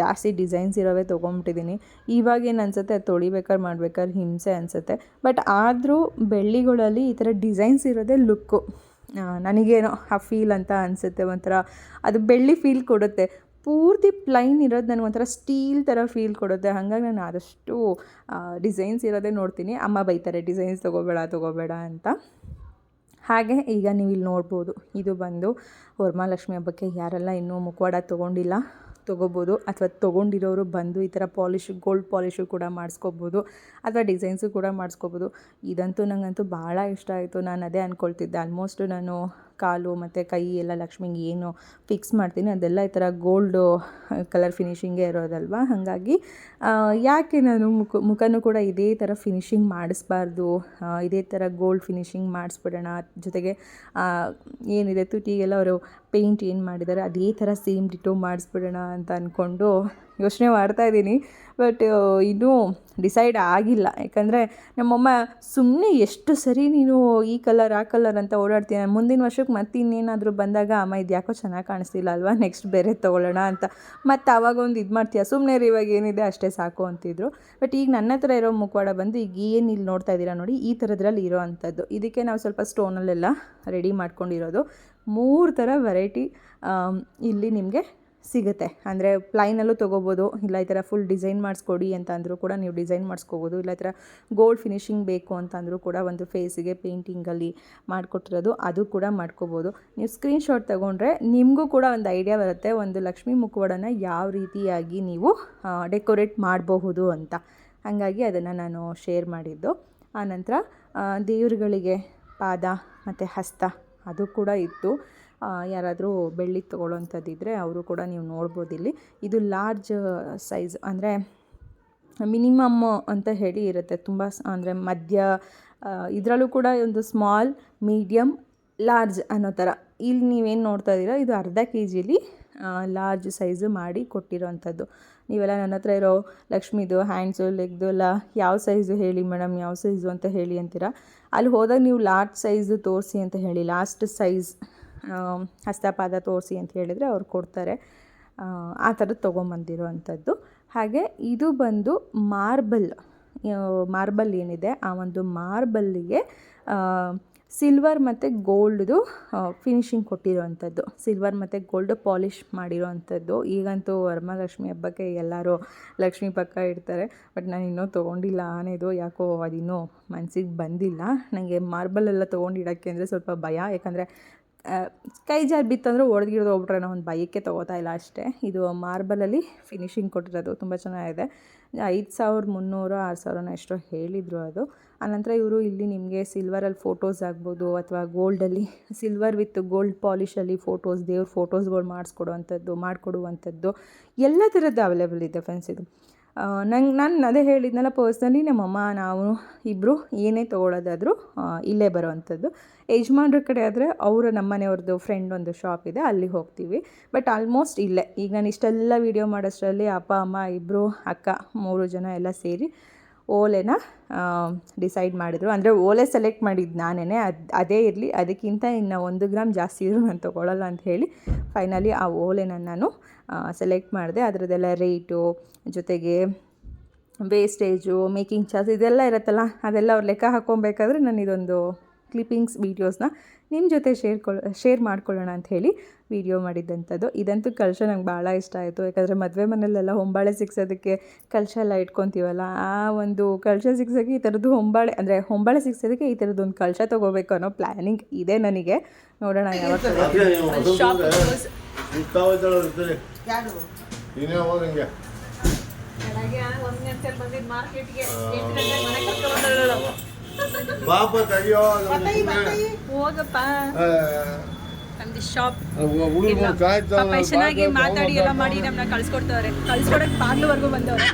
ಜಾಸ್ತಿ ಡಿಸೈನ್ಸ್ ಇರೋವೇ ತೊಗೊಂಬಿಟ್ಟಿದ್ದೀನಿ. ಇವಾಗ ಏನು ಅನಿಸುತ್ತೆ ಅದು ತೊಳಿಬೇಕಾದ್ರೆ ಮಾಡ್ಬೇಕಾದ್ರೆ ಹಿಂಸೆ ಅನಿಸುತ್ತೆ. ಬಟ್ ಆದರೂ ಬೆಳ್ಳಿಗಳಲ್ಲಿ ಈ ಥರ ಡಿಸೈನ್ಸ್ ಇರೋದೇ ಲುಕ್ಕು. ನನಗೇನೋ ಆ ಫೀಲ್ ಅಂತ ಅನಿಸುತ್ತೆ ಒಂಥರ. ಅದು ಬೆಳ್ಳಿ ಫೀಲ್ ಕೊಡುತ್ತೆ. ಪೂರ್ತಿ ಪ್ಲೈನ್ ಇರೋದು ನನಗೆ ಒಂಥರ ಸ್ಟೀಲ್ ಥರ ಫೀಲ್ ಕೊಡುತ್ತೆ. ಹಾಗಾಗಿ ನಾನು ಆದಷ್ಟು ಡಿಸೈನ್ಸ್ ಇರೋದೇ ನೋಡ್ತೀನಿ. ಅಮ್ಮ ಬೈತಾರೆ ಡಿಸೈನ್ಸ್ ತೊಗೋಬೇಡ ತೊಗೋಬೇಡ ಅಂತ. ಹಾಗೆ ಈಗ ನೀವು ಇಲ್ಲಿ ನೋಡ್ಬೋದು, ಇದು ಬಂದು ವರಮಹಾಲಕ್ಷ್ಮಿ ಹಬ್ಬಕ್ಕೆ ಯಾರೆಲ್ಲ ಇನ್ನೂ ಮುಖವಾಡ ತೊಗೊಂಡಿಲ್ಲ, ತೊಗೋಬೋದು. ಅಥವಾ ತೊಗೊಂಡಿರೋರು ಬಂದು ಈ ಥರ ಪಾಲಿಶ್ ಗೋಲ್ಡ್ ಪಾಲಿಶು ಕೂಡ ಮಾಡಿಸ್ಕೋಬೋದು, ಅಥವಾ ಡಿಸೈನ್ಸು ಕೂಡ ಮಾಡಿಸ್ಕೋಬೋದು. ಇದಂತೂ ನನಗಂತೂ ಭಾಳ ಇಷ್ಟ ಆಯಿತು. ನಾನು ಅದೇ ಅಂದ್ಕೊಳ್ತಿದ್ದೆ ಆಲ್ಮೋಸ್ಟ್ ನಾನು ಕಾಲು ಮತ್ತು ಕೈ ಎಲ್ಲ ಲಕ್ಷ್ಮಿಗೆ ಏನು ಫಿಕ್ಸ್ ಮಾಡ್ತೀನಿ. ಅದೆಲ್ಲ ಈ ಥರ ಗೋಲ್ಡು ಕಲರ್ ಫಿನಿಶಿಂಗೇ ಇರೋದಲ್ವ? ಹಾಗಾಗಿ ಯಾಕೆ ನಾನು ಮುಖ, ಮುಖನೂ ಕೂಡ ಇದೇ ಥರ ಫಿನಿಶಿಂಗ್ ಮಾಡಿಸ್ಬಾರ್ದು? ಇದೇ ಥರ ಗೋಲ್ಡ್ ಫಿನಿಶಿಂಗ್ ಮಾಡಿಸ್ಬಿಡೋಣ. ಜೊತೆಗೆ ಏನಿದೆ ತುಟಿಗೆಲ್ಲ ಅವರು ಪೇಂಟ್ ಏನು ಮಾಡಿದ್ದಾರೆ ಅದೇ ಥರ ಸೇಮ್ ಡಿಟೋ ಮಾಡಿಸ್ಬಿಡೋಣ ಅಂತ ಅಂದ್ಕೊಂಡು ಯೋಚನೆ ಮಾಡ್ತಾ ಇದ್ದೀನಿ. ಬಟ್ ಇನ್ನೂ ಡಿಸೈಡ್ ಆಗಿಲ್ಲ. ಯಾಕಂದರೆ ನಮ್ಮಮ್ಮ ಸುಮ್ಮನೆ ಎಷ್ಟು ಸರಿ ನೀನು ಈ ಕಲರ್, ಆ ಕಲರ್ ಅಂತ ಓಡಾಡ್ತೀನಿ ಮುಂದಿನ ವರ್ಷಕ್ಕೆ ಮತ್ತೆ ಇನ್ನೇನಾದರೂ ಬಂದಾಗ ಅಮ್ಮ ಇದು ಯಾಕೋ ಚೆನ್ನಾಗಿ ಕಾಣಿಸ್ತಿಲ್ಲ ಅಲ್ವಾ, ನೆಕ್ಸ್ಟ್ ಬೇರೆ ತೊಗೊಳ್ಳೋಣ ಅಂತ. ಮತ್ತು ಆವಾಗ ಒಂದು ಇದು ಮಾಡ್ತೀಯ ಸುಮ್ಮನೆ ರೀ ಇವಾಗ ಏನಿದೆ ಅಷ್ಟೇ ಸಾಕು ಅಂತಿದ್ರು. ಬಟ್ ಈಗ ನನ್ನ ಹತ್ರ ಇರೋ ಮುಖವಾಡ ಬಂದು ಈಗ ಏನು ಇಲ್ಲಿ ನೋಡ್ತಾ ಇದ್ದೀರಾ ನೋಡಿ, ಈ ಥರದ್ರಲ್ಲಿ ಇರೋ ಅಂಥದ್ದು. ಇದಕ್ಕೆ ನಾವು ಸ್ವಲ್ಪ ಸ್ಟೋನಲ್ಲೆಲ್ಲ ರೆಡಿ ಮಾಡ್ಕೊಂಡಿರೋದು. ಮೂರು ಥರ ವೆರೈಟಿ ಇಲ್ಲಿ ನಿಮಗೆ ಸಿಗುತ್ತೆ. ಅಂದರೆ ಪ್ಲೈನಲ್ಲೂ ತೊಗೋಬೋದು, ಇಲ್ಲ ಈ ಥರ ಫುಲ್ ಡಿಸೈನ್ ಮಾಡಿಸ್ಕೊಡಿ ಅಂತ ಅಂದರೂ ಕೂಡ ನೀವು ಡಿಸೈನ್ ಮಾಡಿಸ್ಕೋಬೋದು. ಇಲ್ಲ ಈ ಥರ ಗೋಲ್ಡ್ ಫಿನಿಶಿಂಗ್ ಬೇಕು ಅಂತ ಅಂದರೂ ಕೂಡ ಒಂದು ಫೇಸಿಗೆ ಪೇಂಟಿಂಗಲ್ಲಿ ಮಾಡಿಕೊಟ್ಟಿರೋದು, ಅದು ಕೂಡ ಮಾಡ್ಕೋಬೋದು. ನೀವು ಸ್ಕ್ರೀನ್ಶಾಟ್ ತೊಗೊಂಡ್ರೆ ನಿಮಗೂ ಕೂಡ ಒಂದು ಐಡಿಯಾ ಬರುತ್ತೆ, ಒಂದು ಲಕ್ಷ್ಮೀ ಮುಖವಾಡನ ಯಾವ ರೀತಿಯಾಗಿ ನೀವು ಡೆಕೋರೇಟ್ ಮಾಡಬಹುದು ಅಂತ. ಹಾಗಾಗಿ ಅದನ್ನು ನಾನು ಶೇರ್ ಮಾಡಿದ್ದು. ಆನಂತರ ದೇವರುಗಳಿಗೆ ಪಾದ ಮತ್ತು ಹಸ್ತ ಅದು ಕೂಡ ಇತ್ತು. ಯಾರಾದರೂ ಬೆಳ್ಳಿ ತೊಗೊಳ್ಳೋಂಥದ್ದಿದ್ದರೆ ಅವರು ಕೂಡ ನೀವು ನೋಡ್ಬೋದು ಇಲ್ಲಿ. ಇದು ಲಾರ್ಜ್ ಸೈಜ್ ಅಂದರೆ ಮಿನಿಮಮ್ ಅಂತ ಹೇಳಿ ಇರುತ್ತೆ. ತುಂಬ ಅಂದರೆ ಮಧ್ಯ ಇದರಲ್ಲೂ ಕೂಡ ಒಂದು ಸ್ಮಾಲ್ ಮೀಡಿಯಮ್ ಲಾರ್ಜ್ ಅನ್ನೋ ಥರ. ಇಲ್ಲಿ ನೀವೇನು ನೋಡ್ತಾ ಇದ್ದೀರಾ, ಇದು ಅರ್ಧ ಕೆ ಜಿಲಿ ಲಾರ್ಜ್ ಸೈಜು ಮಾಡಿ ಕೊಟ್ಟಿರೋವಂಥದ್ದು ನೀವೆಲ್ಲ ನನ್ನ ಹತ್ರ ಇರೋ ಲಕ್ಷ್ಮಿದು ಹ್ಯಾಂಡ್ಸು ಲೆಗ್ದು ಎಲ್ಲ ಯಾವ ಸೈಜು ಹೇಳಿ ಮೇಡಮ್ ಯಾವ ಸೈಜು ಅಂತ ಹೇಳಿ ಅಂತೀರ? ಅಲ್ಲಿ ಹೋದಾಗ ನೀವು ಲಾರ್ಜ್ ಸೈಜು ತೋರಿಸಿ ಅಂತ ಹೇಳಿ ಲಾಸ್ಟ್ ಸೈಜ್ ಹಸ್ತಪಾದ ತೋರಿಸಿ ಅಂತ ಹೇಳಿದರೆ ಅವ್ರು ಕೊಡ್ತಾರೆ. ಆ ಥರದ್ದು ತೊಗೊಂಬಂದಿರೋ ಅಂಥದ್ದು ಹಾಗೆ ಇದು ಬಂದು ಮಾರ್ಬಲ್ ಮಾರ್ಬಲ್ ಏನಿದೆ, ಆ ಒಂದು ಮಾರ್ಬಲ್ಲಿಗೆ ಸಿಲ್ವರ್ ಮತ್ತು ಗೋಲ್ಡ್ದು ಫಿನಿಶಿಂಗ್ ಕೊಟ್ಟಿರೋವಂಥದ್ದು. ಸಿಲ್ವರ್ ಮತ್ತು ಗೋಲ್ಡ್ ಪಾಲಿಷ್ ಮಾಡಿರೋವಂಥದ್ದು. ಈಗಂತೂ ವರಮಹಾಲಕ್ಷ್ಮಿ ಹಬ್ಬಕ್ಕೆ ಎಲ್ಲರೂ ಲಕ್ಷ್ಮಿ ಪಕ್ಕ ಇಡ್ತಾರೆ. ಬಟ್ ನಾನು ಇನ್ನೂ ತೊಗೊಂಡಿಲ್ಲ ಆನೆದು ಯಾಕೋ ಅದಿನ್ನೂ ಮನಸ್ಸಿಗೆ ಬಂದಿಲ್ಲ. ನನಗೆ ಮಾರ್ಬಲ್ ಎಲ್ಲ ತೊಗೊಂಡಿಡೋಕ್ಕೆ ಅಂದರೆ ಸ್ವಲ್ಪ ಭಯ. ಯಾಕಂದರೆ ಕೈ ಜಾರ್ ಬಿತ್ತಂದ್ರೆ ಒಡೆದಿರೋದು ಹೋಗ್ಬಿಟ್ರೆ ನಾನು ಒಂದು ಭಯಕ್ಕೆ ತೊಗೋತಾ ಇಲ್ಲ ಅಷ್ಟೇ. ಇದು ಮಾರ್ಬಲಲ್ಲಿ ಫಿನಿಶಿಂಗ್ ಕೊಟ್ಟಿರೋದು. ತುಂಬ ಚೆನ್ನಾಗಿದೆ. ಐದು ಸಾವಿರದ ಮುನ್ನೂರು, ಆರು ಸಾವಿರನ ಎಷ್ಟೋ ಹೇಳಿದರು ಅದು. ಆನಂತರ ಇವರು ಇಲ್ಲಿ ನಿಮಗೆ ಸಿಲ್ವರಲ್ಲಿ ಫೋಟೋಸ್ ಆಗ್ಬೋದು ಅಥವಾ ಗೋಲ್ಡಲ್ಲಿ ಸಿಲ್ವರ್ ವಿತ್ ಗೋಲ್ಡ್ ಪಾಲಿಷಲ್ಲಿ ಫೋಟೋಸ್ ದೇವ್ರ ಫೋಟೋಸ್ಗಳು ಮಾಡಿಸ್ಕೊಡುವಂಥದ್ದು, ಮಾಡಿಕೊಡುವಂಥದ್ದು ಎಲ್ಲ ಥರದ್ದು ಅವೈಲೇಬಲ್ ಇದೆ ಫ್ರೆಂಡ್ಸ್ ಇದು. ನಂಗೆ, ನಾನು ಅದೇ ಹೇಳಿದ್ನಲ್ಲ ಪರ್ಸ್ನಲಿ ನಮ್ಮಮ್ಮ ನಾವು ಇಬ್ಬರು ಏನೇ ತೊಗೊಳೋದಾದರೂ ಇಲ್ಲೇ ಬರೋವಂಥದ್ದು. ಯಜಮಾನ್ರ ಕಡೆ ಆದರೆ ಅವರ ನಮ್ಮನೆಯವ್ರದ್ದು ಫ್ರೆಂಡ್ ಒಂದು ಶಾಪ್ ಇದೆ, ಅಲ್ಲಿ ಹೋಗ್ತೀವಿ. ಬಟ್ ಆಲ್ಮೋಸ್ಟ್ ಇಲ್ಲೇ. ಈಗ ನಾನು ಇಷ್ಟೆಲ್ಲ ವೀಡಿಯೋ ಮಾಡೋಷ್ಟರಲ್ಲಿ ಅಪ್ಪ, ಅಮ್ಮ ಇಬ್ಬರು ಅಕ್ಕ ಮೂರು ಜನ ಎಲ್ಲ ಸೇರಿ ಓಲೆನ ಡಿಸೈಡ್ ಮಾಡಿದರು. ಅಂದರೆ ಓಲೆ ಸೆಲೆಕ್ಟ್ ಮಾಡಿದ್ದು ನಾನೇ ಅದು, ಅದೇ ಇರಲಿ, ಅದಕ್ಕಿಂತ ಇನ್ನು ಒಂದು ಗ್ರಾಮ್ ಜಾಸ್ತಿ ಇದ್ದರೂ ನಾನು ತೊಗೊಳಲ್ಲ ಅಂತ ಹೇಳಿ ಫೈನಲಿ ಆ ಓಲೆನ ನಾನು ಸೆಲೆಕ್ಟ್ ಮಾಡಿದೆ. ಅದರದ್ದೆಲ್ಲ ರೇಟು ಜೊತೆಗೆ ವೇಸ್ಟೇಜು ಮೇಕಿಂಗ್ ಚಾರ್ಜ್ ಇದೆಲ್ಲ ಇರುತ್ತಲ್ಲ, ಅದೆಲ್ಲ ಅವ್ರು ಲೆಕ್ಕ ಹಾಕ್ಕೊಬೇಕಾದ್ರೆ ನಾನು ಇದೊಂದು ಕ್ಲಿಪ್ಪಿಂಗ್ಸ್ ವೀಡಿಯೋಸ್ನ ನಿಮ್ಮ ಜೊತೆ ಶೇರ್ ಕೊಳ್ ಶೇರ್ ಮಾಡ್ಕೊಳ್ಳೋಣ ಅಂತ ಹೇಳಿ ವಿಡಿಯೋ ಮಾಡಿದ್ದಂಥದ್ದು ಇದಂತೂ ಕಲಶ ನಂಗೆ ಭಾಳ ಇಷ್ಟ ಆಯಿತು. ಯಾಕಂದರೆ ಮದುವೆ ಮನೆಯಲ್ಲೆಲ್ಲ ಹೊಂಬಾಳೆ ಸಿಗ್ಸೋದಕ್ಕೆ ಕಲಶ ಎಲ್ಲ ಇಟ್ಕೊತೀವಲ್ಲ ಆ ಒಂದು ಕಲಶ ಸಿಗ್ಸೋಕ್ಕೆ ಈ ಥರದ್ದು ಹೊಂಬಾಳೆ ಅಂದರೆ ಹೊಂಬಾಳೆ ಸಿಗ್ಸೋದಕ್ಕೆ ಈ ಥರದ್ದು ಒಂದು ಕಲಶ ತೊಗೋಬೇಕು ಅನ್ನೋ ಪ್ಲ್ಯಾನಿಂಗ್ ಇದೆ ನನಗೆ. ನೋಡೋಣ ಯಾವಾಗ ಒಂದ್ ಬಂದಿದ್ದು ಮಾರ್ಕೆಟ್ಗೆ ಎಂಟು ಗಂಟೆಗೆ ಮನೆ ಕರ್ಕೊಂಡು ಪಾಪ ಬತ್ತಾಯಿ ಹೋಗಪ್ಪ. ನಮ್ದು ಶಾಪ್ ಹುಡುಗ ಎಷ್ಟ್ ಚೆನ್ನಾಗಿ ಮಾತಾಡಿ ಎಲ್ಲ ಮಾಡಿ ನಮ್ಮನ್ನ ಕಳ್ಸ್ಕೊಡ್ತವ್ರೆ. ಕಳ್ಸ್ಕೊಡಕ್ಕೆ ಬಾಗ್ಲವರೆಗೂ ಬಂದವ್ರೆ.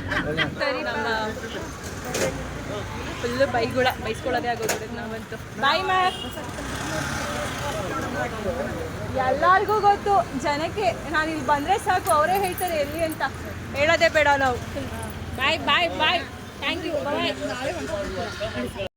ಸರಿ ನಮ್ಮ ಫುಲ್ಲು ಬೈಗುಳ. ಬೈಸ್ಕೊಳ್ಳೋದೇ ಆಗೋಗ್ಬಿಡುತ್ತೆ ನಾವಂತೂ. ಬಾಯ್ ಮ್ಯಾಮ್ ಎಲ್ಲರಿಗೂ ಗೊತ್ತು. ಜನಕ್ಕೆ ನಾನು ಇಲ್ಲಿ ಬಂದರೆ ಸಾಕು. ಅವರೇ ಹೇಳ್ತಾರೆ ಎಲ್ಲಿ ಅಂತ. ಹೇಳೋದೇ ಬೇಡ ನಾವು. ಬಾಯ್ ಬಾಯ್ ಬಾಯ್ ಥ್ಯಾಂಕ್ ಯು ಬಾಯ್